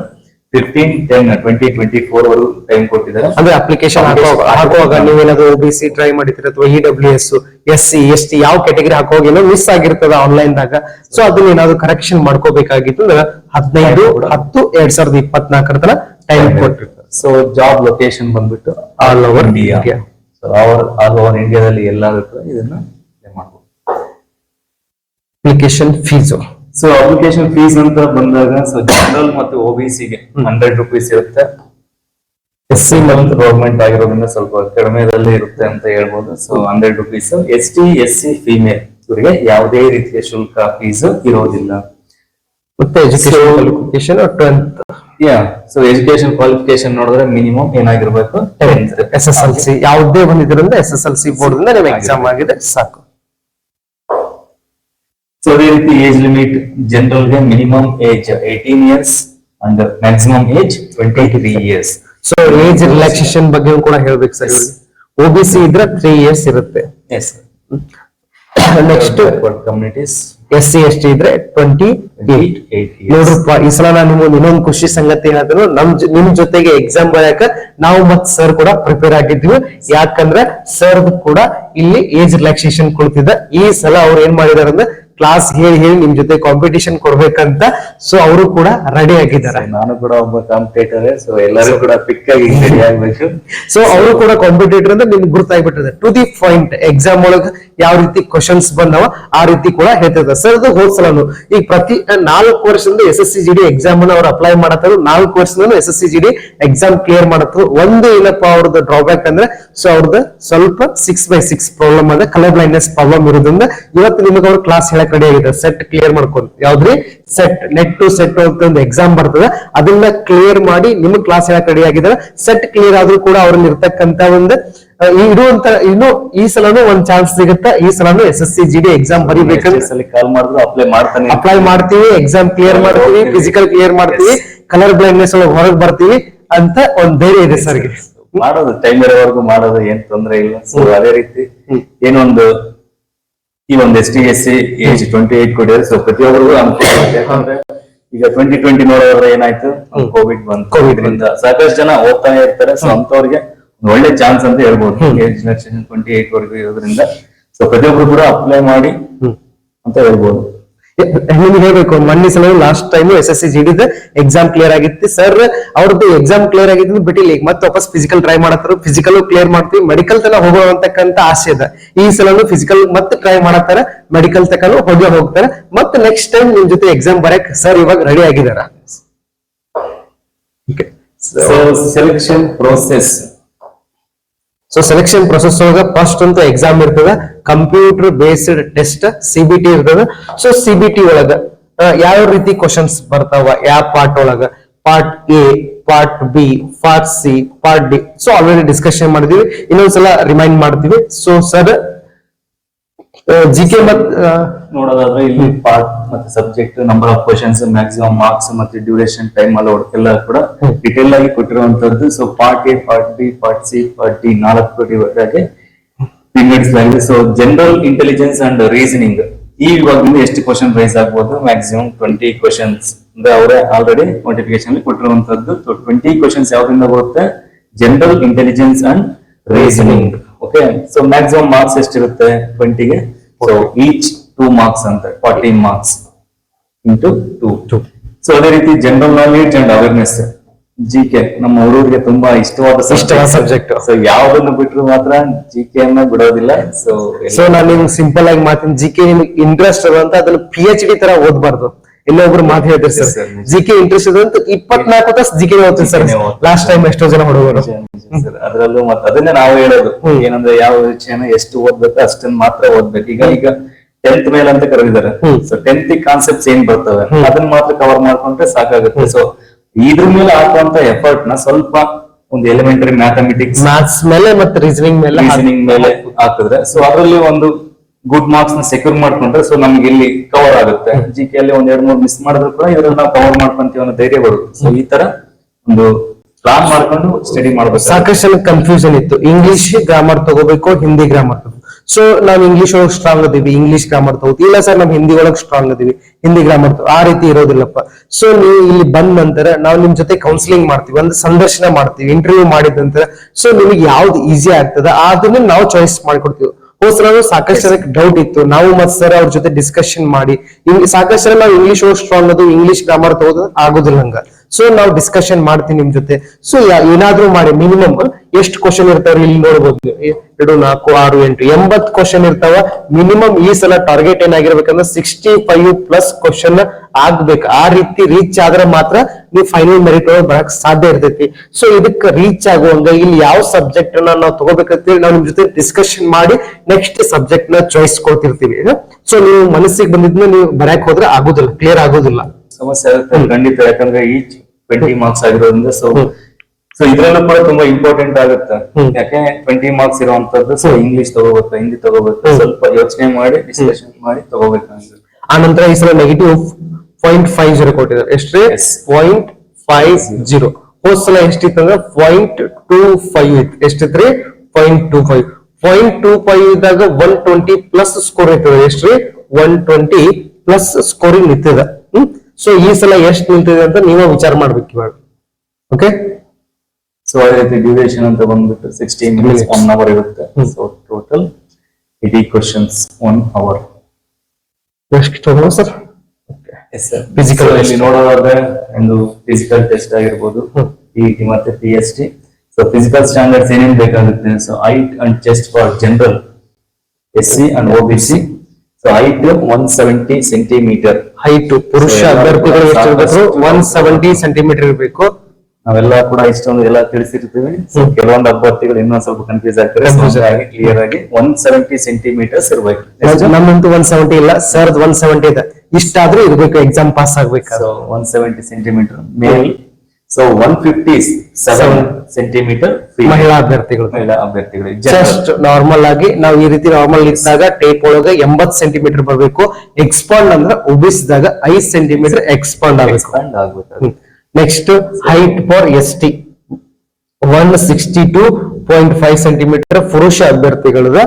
fifteen ten twenty twenty four ವರೆಗೂ ಟೈಮ್ ಕೊಟ್ಟಿದ್ದಾರೆ. ಅಂದ್ರೆ ಅಪ್ಲಿಕೇಶನ್ ಹಾಕುವಾಗ ನೀವೇನಾದ್ರು ಒ ಬಿ ಸಿ ಟ್ರೈ ಮಾಡಿದ್ರೆ ಅಥವಾ E W S S C S T ಯಾವ ಕ್ಯಾಟಗರಿ ಹಾಕುವಾಗ ಏನೋ ಮಿಸ್ ಆಗಿರ್ತದ ಆನ್ಲೈನ್ ದಾಗ. ಸೊ ಅದನ್ನ ಏನಾದ್ರು ಕರೆಕ್ಷನ್ ಮಾಡ್ಕೋಬೇಕಾಗಿತ್ತು. ಅಂದ್ರೆ ಹದಿನೈದು ಹತ್ತು ಎರಡ್ ಸಾವಿರದ ಇಪ್ಪತ್ನಾಲ್ಕರ ತನ ಟೈಮ್ ಕೊಟ್ಟಿರ್ತಾರೆ. ಸೊ ಜಾಬ್ ಲೊಕೇಶನ್ ಬಂದ್ಬಿಟ್ಟು all over India. So all over ಇಂಡಿಯಾದಲ್ಲಿ ಎಲ್ಲಾದ್ರೂ ಇದನ್ನ ಮಾಡ್ಬೋದು. Application fees so application fees ಅಂತ ಬಂದಾಗ ಸೊ ಜನರಲ್ ಮತ್ತು ಒಬಿಸಿಗೆ ಹಂಡ್ರೆಡ್ ರುಪೀಸ್ ಇರುತ್ತೆ. ಎಸ್ ಸಿ ಮತ್ತು ಗೌರ್ಮೆಂಟ್ ಆಗಿರೋದ್ರಿಂದ ಸ್ವಲ್ಪ ಕಡಿಮೆದಲ್ಲಿ ಇರುತ್ತೆ ಅಂತ ಹೇಳ್ಬೋದು. So hundred rupees S T S C female ಇವರಿಗೆ ಯಾವುದೇ ರೀತಿಯ ಶುಲ್ಕ ಫೀಸ್ ಇರೋದಿಲ್ಲ. ಮತ್ತೆ ಎಜುಕೇಶನ್ ಕ್ವಾಲಿಫಿಕೇಶನ್ ಟ್ವೆಲ್ತ್ ಯಾ ಸೊ ಎಜುಕೇಶನ್ ಕ್ವಾಲಿಫಿಕೇಶನ್ ನೋಡಿದ್ರೆ ಮಿನಿಮಮ್ ಏನಾಗಿರ್ಬೇಕು? ಎಸ್ ಎಸ್ ಎಲ್ ಸಿ ಯಾವುದೇ ಬಂದಿದ್ರಿಂದ S S L C board ನೀವು ಎಕ್ಸಾಮ್ ಆಗಿದೆ ಸಾಕು. ಸೊ ಅದೇ ರೀತಿ age limit ಜನರಲ್ಗೆ minimum age eighteen years and maximum age twenty three years so age relaxation ಬಗ್ಗೆ ಕೂಡ ಹೇಳ್ಬೇಕು ಸರ್ ಒ ಬಿ ಸಿ ಇದ್ರೆ ತ್ರೀ ಇಯರ್ಸ್ ಇರುತ್ತೆ. Yes next communities S C S T ಇದ್ರೆ ಟ್ವೆಂಟಿ ಏಟ್ ನೋಡ್ರಪ್ಪ ಈ ಸಲ ನಾನು ನಿಮ್ಗೆ ಇನ್ನೊಂದು ಖುಷಿ ಸಂಗತಿ ಏನಾದ್ರು ನಮ್ ನಿಮ್ ಜೊತೆಗೆ ಎಕ್ಸಾಮ್ ಬರೆಯಕ ನಾವು ಮತ್ ಸರ್ ಕೂಡ ಪ್ರಿಪೇರ್ ಆಗಿದ್ವಿ. ಯಾಕಂದ್ರೆ ಸರ್ ಕೂಡ ಇಲ್ಲಿ ಏಜ್ ರಿಲ್ಯಾಕ್ಸೇಷನ್ ಕೊಡ್ತಿದ್ದ. ಈ ಸಲ ಅವ್ರು ಏನ್ ಮಾಡಿದಾರೆ ಅಂದ್ರೆ ಕ್ಲಾಸ್ ಹೇಳಿ ಹೇಳಿ ನಿಮ್ ಜೊತೆ ಕಾಂಪಿಟೇಷನ್ ಕೊಡ್ಬೇಕಂತ ಸೊ ಅವರು ಕೂಡ ರೆಡಿ ಆಗಿದ್ದಾರೆ. ನಾನು ಕೂಡ ಒಬ್ಬ ಕಾಂಪಿಟೇಟರ್ ಸೊ ಎಲ್ಲರೂ ಕೂಡ ಪಿಕ್ ಆಗಿ ರೆಡಿ ಆಗ್ಬೇಕು. ಸೊ ಅವರು ಕೂಡ ಕಾಂಪಿಟೇಟರ್ ಅಂದ್ರೆ ನಿಮ್ಗೆ ಗುರುತಾಗ್ಬಿಟ್ಟಿದೆ. ಟು ದಿ ಪಾಯಿಂಟ್ ಎಕ್ಸಾಮ್ ಒಳಗ ಯಾವ ರೀತಿ ಕ್ವಶನ್ಸ್ ಬಂದವ ಆ ರೀತಿ ಕೂಡ ಹೇಳ್ತಿದ್ದಾರೆ. ಸರ್ ಅದು ಹೋದ್ ಸಲನು ಈಗ ಪ್ರತಿ ನಾಲ್ಕು ವರ್ಷದಿಂದ S S C G D exam ಅನ್ನ ಅವ್ರು ಅಪ್ಲೈ ಮಾಡತ್ತಾರ. ನಾಲ್ಕು ವರ್ಷದಿಂದ S S C G D exam clear ಮಾಡತ್ತರು. ಒಂದು ಏನಪ್ಪ ಅವ್ರದ್ದು ಡ್ರಾಬ್ಯಾಕ್ ಅಂದ್ರೆ ಸೊ ಅವ್ರದ್ದು ಸ್ವಲ್ಪ ಸಿಕ್ಸ್ ಬೈ ಸಿಕ್ಸ್ ಪ್ರಾಬ್ಲಮ್ ಅಂದ್ರೆ ಕಲರ್ ಬ್ಲೈಂಡ್ನೆಸ್ ಪ್ರಾಬ್ಲಮ್ ಇರೋದ್ರಿಂದ ಇವತ್ತು ನಿಮಗೆ ಅವ್ರು ಕ್ಲಾಸ್ ಹೇಳಕ್ ರೆಡಿ ಆಗಿದೆ. ಸೆಟ್ ಕ್ಲಿಯರ್ ಮಾಡ್ಕೊಂಡು. ಯಾವ್ದ್ರಿ? ಸೆಟ್ ನೆಟ್ ಟು ಸೆಟ್ ಅಂತ ಒಂದು ಎಕ್ಸಾಮ್ ಬರ್ತದೆ. ಅದನ್ನ ಕ್ಲಿಯರ್ ಮಾಡಿ ನಿಮ್ ಕ್ಲಾಸ್ ಹೇಳಕ್ ರೆಡಿ ಆಗಿದ್ರೆ ಸೆಟ್ ಕ್ಲಿಯರ್ ಆದ್ರೂ ಕೂಡ ಅವ್ರಲ್ಲಿ ಇರ್ತಕ್ಕಂತ ಒಂದು ಇರುವಂತ ಇನ್ನು ಈ ಸಲನು ಒಂದ್ ಚಾನ್ಸ್ ಸಿಗುತ್ತೆ. ಈ ಸಲನು S S C G D exam ಬರಿಬೇಕಂತ. Call ಮಾಡಿದ್ರು ಅಪ್ಲೈ ಮಾಡ್ತಾನೆ ಅಪ್ಲೈ ಮಾಡ್ತೀವಿ ಎಕ್ಸಾಮ್ ಕ್ಲಿಯರ್ ಮಾಡ್ತೀವಿ ಫಿಸಿಕಲ್ ಕ್ಲಿಯರ್ ಮಾಡ್ತೀವಿ ಕಲರ್ ಬ್ಲೈಂಡ್ನೆಸ್ ಒಳಗೆ ಹೊರಗೆ ಬರ್ತೀವಿ ಅಂತ ಒಂದ್ ಧೈರ್ಯ ಇದೆ ಸರ್ಗೆ. ಮಾಡೋದು ಟೈಮ್ ಇರೋವರೆಗೂ ಮಾಡೋದು ಏನ್ ತೊಂದ್ರೆ ಇಲ್ಲ. ಸೊ ಅದೇ ರೀತಿ ಏನೊಂದು ಈ ಒಂದು S T S C age twenty eight ಕೂಡ ಸೊ ಪ್ರತಿಯೊಬ್ಬರಿಗೂ ಅನುಕೂಲ ಆಗುತ್ತೆ. ಯಾಕಂದ್ರೆ ಈಗ ಟ್ವೆಂಟಿ ಟ್ವೆಂಟಿ ನೋಡೋದ್ರೆ ಏನಾಯ್ತು? ಕೋವಿಡ್ ಬಂದ್ ಕೋವಿಡ್ ಸಾಕಷ್ಟು ಜನ ಹೋಗ್ತಾನೆ ಇರ್ತಾರೆ. ಸೊ ಅಂತವ್ರಿಗೆ ಒಂದು ಒಳ್ಳೆ ಚಾನ್ಸ್ ಅಂತ ಹೇಳ್ಬೋದು. ಏಜ್ ಜನರೇಷನ್ ಟ್ವೆಂಟಿ ಏಟ್ ವರೆಗೂ ಇರೋದ್ರಿಂದ. ಸೊ ಪ್ರತಿಯೊಬ್ರು ಕೂಡ ಅಪ್ಲೈ ಮಾಡಿ ಅಂತ ಹೇಳ್ಬೋದು. ನಿಮ್ಗೆ ಹೇಳ್ಬೇಕು. ಮೊನ್ನೆ last time S S C exam clear ಆಗಿತ್ತು. ಸರ್ ಅವ್ರದ್ದು ಎಕ್ಸಾಮ್ ಕ್ಲಿಯರ್ ಆಗಿದ್ದು ಬಿಟ್ಟಿಲ್ಲ ಈಗ ಮತ್ತೆ ವಾಪಸ್ ಫಿಸಿಕಲ್ ಟ್ರೈ ಮಾಡತ್ತಾರ. ಫಿಸಿಕಲ್ ಕ್ಲಿಯರ್ ಮಾಡ್ತೀವಿ. ಮೆಡಿಕಲ್ ತನ ಹೋಗೋ ಆಸೆ ಅದ. ಈ ಸಲನು ಫಿಸಿಕಲ್ ಮತ್ತೆ ಟ್ರೈ ಮಾಡತ್ತಾರ. ಮೆಡಿಕಲ್ ತಕನು ಹೋಗಿ ಹೋಗ್ತಾರೆ. ಮತ್ತೆ ನೆಕ್ಸ್ಟ್ ಟೈಮ್ ನಿಮ್ ಜೊತೆ ಎಕ್ಸಾಮ್ ಬರಕ್ ಸರ್ ಇವಾಗ ready ಆಗಿದಾರ. Selection process so selection process ಒಳಗ ಫಸ್ಟ್ ಅಂತ ಎಕ್ಸಾಮ್ ಇರ್ತದ ಕಂಪ್ಯೂಟರ್ ಬೇಸ್ಡ್ ಟೆಸ್ಟ್ ಸಿಬಿಟಿ ಇರ್ತದ. ಸೊ ಸಿಬಿಟಿ ಒಳಗ ಯಾವ ರೀತಿ ಕ್ವಶನ್ಸ್ ಬರ್ತಾವ, ಯಾವ ಪಾರ್ಟ್ ಒಳಗ? Part A part B part C part D so already discussion ಮಾಡಿದೀವಿ. ಇನ್ನೊಂದ್ಸಲ ರಿಮೈಂಡ್ ಮಾಡ್ತೀವಿ. ಸೊ ಸರ್ ಜಿ ಕೆ ಮತ್ ನೋಡೋದಾದ್ರೆ ಇಲ್ಲಿ ಪಾರ್ಟ್ ಮತ್ತೆ subject number of questions maximum marks ಮತ್ತೆ ಡ್ಯೂರೇಷನ್ ಟೈಮ್ ಅಲ್ಲಿ ಎಲ್ಲ ಕೂಡ ಡಿಟೇಲ್ ಆಗಿ ಕೊಟ್ಟಿರುವಂತದ್ದು. So part A part B part C part D ನಾಲ್ಕು ಕೊಟ್ಟಿರುವಾಗೆ ವಿಂಗಡಿಸಲಾಗಿದೆ so general intelligence and reasoning ಈ ವಿಭಾಗದಿಂದ ಎಷ್ಟು ಕ್ವಶನ್ ರೈಸ್ ಆಗ್ಬೋದು? ಮ್ಯಾಕ್ಸಿಮಮ್ ಟ್ವೆಂಟಿ ಕ್ವಶನ್ಸ್ ಅಂದ್ರೆ ಅವರೇ ಆಲ್ರೆಡಿ ನೋಟಿಫಿಕೇಶನ್ ಕೊಟ್ಟಿರುವಂತದ್ದು. ಟ್ವೆಂಟಿ ಕ್ವಶನ್ಸ್ ಯಾವ್ದ್ರಿಂದ ಬರುತ್ತೆ? General intelligence and reasoning okay so maximum marks ಎಷ್ಟಿರುತ್ತೆ ಟ್ವೆಂಟಿಗೆ ಸೊ ಈಚ್ ಟೂ ಮಾರ್ಕ್ಸ್ ಅಂತ fourteen marks into two so ಅದೇ ರೀತಿ general knowledge and awareness G K ನಮ್ಮ ಹುಡುಗರಿಗೆ ತುಂಬಾ ಇಷ್ಟವಾದ ಇಷ್ಟವಾದ ಸಬ್ಜೆಕ್ಟ್ ಸೊ ಯಾವ್ದನ್ನು ಬಿಟ್ರು ಮಾತ್ರ ಜಿ ಕೆ ಅನ್ನ ಬಿಡೋದಿಲ್ಲ. ಸೊ ಸೊ ನಾನು ನಿಮ್ಗೆ ಸಿಂಪಲ್ ಆಗಿ ಮಾತಿನ ಜಿ ಕೆ ನಿಮ್ಗೆ ಇಂಟ್ರೆಸ್ಟ್ ಅದ ಅಂತ ಅದನ್ನ ಪಿ ಎಚ್ ಡಿ ತರ ಓದ್ಬಾರ್ದು. ಇನ್ನೊಬ್ರು ಮಾತು ಹೇಳ್ತೀರಿ sir Yes, sir, G K interest ಅಂತ ಇಪ್ಪತ್ನಾಲ್ಕು ತಾಸು ಜಿ ಕೆ ಓದ್ತೀವಿ ಸರ್ ಲಾಸ್ಟ್ ಟೈಮ್ ಎಷ್ಟೋ ಜನ ಹುಡುಗರು. ಅದರಲ್ಲೂ ಮತ್ತೆ ಅದನ್ನೇ ನಾವು ಹೇಳೋದು. ಏನಂದ್ರೆ ಯಾವ ವಿಷಯನ ಎಷ್ಟು ಓದ್ಬೇಕು ಅಷ್ಟನ್ನ ಮಾತ್ರ ಓದ್ಬೇಕು. ಈಗ ಈಗ ಟೆಂತ್ ಮೇಲೆ ಅಂತ ಕರೆದಿದ್ದಾರೆ. ಸೊ ಟೆಂತ್ ಕಾನ್ಸೆಪ್ಟ್ಸ್ ಏನ್ ಬರ್ತವೆ? ಅದನ್ನ ಮಾತ್ರ ಕವರ್ ಮಾಡ್ಕೊಂಡ್ರೆ ಸಾಕಾಗುತ್ತೆ. ಸೊ ಇದ್ರ ಮೇಲೆ ಹಾಕುವಂತ ಎಫರ್ಟ್ನ ಸ್ವಲ್ಪ ಒಂದು ಎಲಿಮೆಂಟರಿ ಮ್ಯಾಥಮೆಟಿಕ್ಸ್ ಮ್ಯಾಥ್ಸ್ ಮೇಲೆ ಮತ್ತೆ ರೀಸನಿಂಗ್ ಮೇಲೆ ರೀಸನಿಂಗ್ ಮೇಲೆ ಹಾಕಿದ್ರೆ. ಸೊ ಅದರಲ್ಲಿ ಒಂದು ಗುಡ್ ಮಾರ್ಕ್ಸ್ನ ಸೆಕ್ಯೂರ್ ಮಾಡ್ಕೊಂಡ್ರೆ ಸೊ ನಮ್ಗೆ ಇಲ್ಲಿ ಕವರ್ ಆಗುತ್ತೆ. ಜಿ ಕೆ ಅಲ್ಲಿ ಒಂದ್ ಎರಡ್ ಮೂರ್ ಮಿಸ್ ಮಾಡಿದ್ರು ಕೂಡ ಇದ್ರಲ್ಲಿ ನಾವು ಕವರ್ ಮಾಡ್ಕೊಂತೀವಿ ಅನ್ನೋ ಧೈರ್ಯ ಬರುತ್ತೆ. ಸೊ ಈ ತರ ಒಂದು ಪ್ಲಾನ್ ಮಾಡ್ಕೊಂಡು ಸ್ಟಡಿ ಮಾಡ್ಬೇಕು. ಸಾಕಷ್ಟು ಜನ ಕನ್ಫ್ಯೂಷನ್ ಇತ್ತು. ಇಂಗ್ಲಿಷ್ ಗ್ರಾಮರ್ ತಗೋಬೇಕು ಹಿಂದಿ ಗ್ರಾಮರ್ ಸೊ ನಾವ್ ಇಂಗ್ಲಿಷ್ ಒಳಗೆ ಸ್ಟ್ರಾಂಗ್ ಅದೀವಿ ಇಂಗ್ಲಿಷ್ ಗ್ರಾಮರ್ ತಗೋತೀವಿ ಇಲ್ಲ ಸರ್ ನಾವ್ ಹಿಂದಿ ಒಳಗೆ ಸ್ಟ್ರಾಂಗ್ ಅದೀವಿ ಹಿಂದಿ ಗ್ರಾಮರ್ ಆ ರೀತಿ ಇರೋದಿಲ್ಲಪ್ಪ. ಸೊ ನೀವು ಇಲ್ಲಿ ಬಂದ ನಂತರ ನಾವು ನಿಮ್ ಜೊತೆ ಕೌನ್ಸಿಲಿಂಗ್ ಮಾಡ್ತೀವಿ, ಒಂದು ಸಂದರ್ಶನ ಮಾಡ್ತೀವಿ ಇಂಟರ್ವ್ಯೂ ಮಾಡಿದ ನಂತರ. ಸೊ ನಿಮಗೆ ಯಾವ್ದು ಈಸಿ ಆಗ್ತದ, ಅದನ್ನ ನಾವು ಚಾಯ್ಸ್ ಮಾಡ್ಕೊಡ್ತೀವಿ. ಹೋದ್ ಸಾಕಷ್ಟು ಜನಕ್ಕೆ ಡೌಟ್ ಇತ್ತು. ನಾವು ಮತ್ ಸರ್ ಅವ್ರ ಜೊತೆ ಡಿಸ್ಕಷನ್ ಮಾಡಿ. ಸಾಕಷ್ಟು ಜನ ನಾವು ಇಂಗ್ಲಿಷ್ ಸ್ಟ್ರಾಂಗ್ ಅದು ಇಂಗ್ಲಿಷ್ ಗ್ರಾಮರ್ ತಗೋದು ಆಗೋದಿಲ್ಲ ಹಂಗ. ಸೊ ನಾವು ಡಿಸ್ಕಷನ್ ಮಾಡ್ತೀನಿ ನಿಮ್ ಜೊತೆ. ಸೊ ಏನಾದ್ರೂ ಮಾಡಿ ಮಿನಿಮಮ್ ಎಷ್ಟು ಕ್ವಶನ್ ಇರ್ತಾವ್ರಿ ಇಲ್ಲಿ ನೋಡ್ಬೋದು. ಎರಡು, ನಾಲ್ಕು, ಆರು, ಎಂಟು ಎಂಬತ್ ಕ್ವಶನ್ ಇರ್ತಾವ. ಮಿನಿಮಮ್ ಈ ಸಲ ಟಾರ್ಗೆಟ್ ಏನಾಗಿರ್ಬೇಕಂದ್ರೆ ಸಿಕ್ಸ್ಟಿ ಫೈವ್ ಪ್ಲಸ್ ಕ್ವಶನ್ ಆಗ್ಬೇಕು. ಆ ರೀತಿ ರೀಚ್ ಆದ್ರೆ ಮಾತ್ರ ನೀವು ಫೈನಲ್ ಮೆರಿಟ್ ಒಳಗೆ ಬರಕ್ ಸಾಧ್ಯ ಇರ್ತೈತಿ. ಸೊ ಇದಕ್ಕೆ ರೀಚ್ ಆಗುವಂಗ ಇಲ್ಲಿ ಯಾವ ಸಬ್ಜೆಕ್ಟ್ನ ನಾವು ತಗೋಬೇಕಂತೇಳಿ ನಾವು ನಿಮ್ ಜೊತೆ ಡಿಸ್ಕಷನ್ ಮಾಡಿ ನೆಕ್ಸ್ಟ್ ಸಬ್ಜೆಕ್ಟ್ನ ಚಾಯ್ಸ್ ಕೊಡ್ತಿರ್ತೀವಿ. ಸೊ ನೀವು ಮನಸ್ಸಿಗೆ ಬಂದಿದ್ನ ನೀವು ಬರಕ್ ಹೋದ್ರೆ ಆಗುದಿಲ್ಲ ಕ್ಲಿಯರ್ ಆಗುದಿಲ್ಲ. ಸಮಸ್ಯೆ ಆಗುತ್ತೆ ಖಂಡಿತ ಯಾಕಂದ್ರೆ ಈಚ್ ಟ್ವೆಂಟಿ ಮಾರ್ಕ್ಸ್ ಆಗಿರೋದ್ರಿಂದ ಸೊ ಸೊ ಇದ್ರಲ್ಲೂ ಕೂಡ ತುಂಬಾ ಇಂಪಾರ್ಟೆಂಟ್ ಆಗುತ್ತೆ. ಯಾಕೆ? ಟ್ವೆಂಟಿ ಮಾರ್ಕ್ಸ್ ಇರುವಂತದ್ದು ಸೊ ಇಂಗ್ಲಿಷ್ ತಗೋಬೇಕು ಹಿಂದಿ ತಗೋಬೇಕು ಸ್ವಲ್ಪ ಯೋಚನೆ ಮಾಡಿ ಡಿಸ್ಕಷನ್ ಮಾಡಿ ತಗೋಬೇಕು ಆ ನಂತರ ಈ ಸಲ ನೆಗೆಟಿವ್ ಪಾಯಿಂಟ್ ಫೈವ್ ಜೀರೋ ಕೊಟ್ಟಿದ್ದಾರೆ. ಎಷ್ಟ್ರಿ. ಪಾಯಿಂಟ್ ಫೈವ್ ಜೀರೋ ಹೋದ್ ಸಲ ಎಷ್ಟಿತ್ತಂದ್ರೆ ಪಾಯಿಂಟ್ ಟೂ ಫೈವ್ ಇತ್ತು. ಎಷ್ಟಿತ್ರಿ point two five point two five ಇದ್ದಾಗ ಒನ್ ಟ್ವೆಂಟಿ ಪ್ಲಸ್ ಸ್ಕೋರ್ ಇರ್ತದೆ. ಎಷ್ಟ್ರಿ ಒನ್ ಟ್ವೆಂಟಿ ಪ್ಲಸ್ ಸ್ಕೋರಿಂಗ್ ಇತ್ತದ ಹ್ಮ್. ಸೊ ಈ ಸಲ ಎಷ್ಟು ನಿಂತಿದೆ ಅಂತ ನೀವೇ ವಿಚಾರ ಮಾಡ್ಬೇಕು ಇವಾಗ. ಓಕೆ ಸೊ ಅದೇ ರೀತಿ ಡ್ಯೂರೇಷನ್ ಅಂತ ಬಂದ್ಬಿಟ್ಟು ಸಿಕ್ಸ್ಟೀನ್ ಮಿನಿಟ್ಸ್. ಒನ್ ಅವರ್ ಇರುತ್ತೆ. So total eighty questions one hour ಎಷ್ಟು ಸರ್ ಫಿಸಿಕಲ್ ಇಲ್ಲಿ. ನೋಡೋದಾದ್ರೆ ಒಂದು ಫಿಸಿಕಲ್ ಟೆಸ್ಟ್ ಆಗಿರ್ಬೋದು. ಟಿ ಮತ್ತೆ P S T so physical standards ಏನೇನ್ ಬೇಕಾಗುತ್ತೆ? So height and chest for general S C and O B C so height one seventy centimeter height ಪುರುಷ ಅಭ್ಯರ್ಥಿಗಳು ಒನ್ ಸೆವೆಂಟಿ ಸೆಂಟಿಮೀಟರ್ ಇರಬೇಕು. ನಾವೆಲ್ಲ ಕೂಡ ಇಷ್ಟೊಂದು ಎಲ್ಲ ತಿಳಿಸಿರ್ತೀವಿ. ಸೊ. ಕೆಲವೊಂದು ಅಭ್ಯರ್ಥಿಗಳು ಇನ್ನೊಂದ್ ಸ್ವಲ್ಪ ಕನ್ಫ್ಯೂಸ್ ಆಗ್ತಾರೆ. ಕ್ಲಿಯರ್ ಆಗಿ ಒನ್ ಸೆವೆಂಟಿ ಸೆಂಟಿಮೀಟರ್ಸ್ ಇರಬೇಕು. ನಮ್ಮಂತೂ ಒನ್ ಸೆವೆಂಟಿ ಇಲ್ಲ. ಸರ್ ಒನ್ ಸೆವೆಂಟಿ ಇದೆ. ಇಷ್ಟಾದ್ರೂ ಇರ್ಬೇಕು. ಎಕ್ಸಾಮ್ ಪಾಸ್ ಆಗ್ಬೇಕು ಒನ್ ಸೆವೆಂಟಿ ಸೆಂಟಿಮೀಟರ್ ಮೇಲ್ so one fifty seven centimeter ಮಹಿಳಾ ಅಭ್ಯರ್ಥಿಗಳು. ಮಹಿಳಾ ಅಭ್ಯರ್ಥಿಗಳು. ಜಸ್ಟ್ ನಾರ್ಮಲ್ ಆಗಿ ನಾವು ಈ ರೀತಿ ನಾರ್ಮಲ್ ಇದ್ದಾಗ ಟೇಪ್ ಒಳಗೆ ಎಂಬತ್ ಸೆಂಟಿಮೀಟರ್ ಬರಬೇಕು. ಎಕ್ಸ್ಪಾಂಡ್ ಅಂದ್ರೆ ಉಬಿಸಿದಾಗ ಐದ್ ಸೆಂಟಿಮೀಟರ್ ಎಕ್ಸ್ಪಾಂಡ್ ಆಗಬೇಕು. Next height for S T one sixty two point five centimeter ಪುರುಷ ಅಭ್ಯರ್ಥಿಗಳದ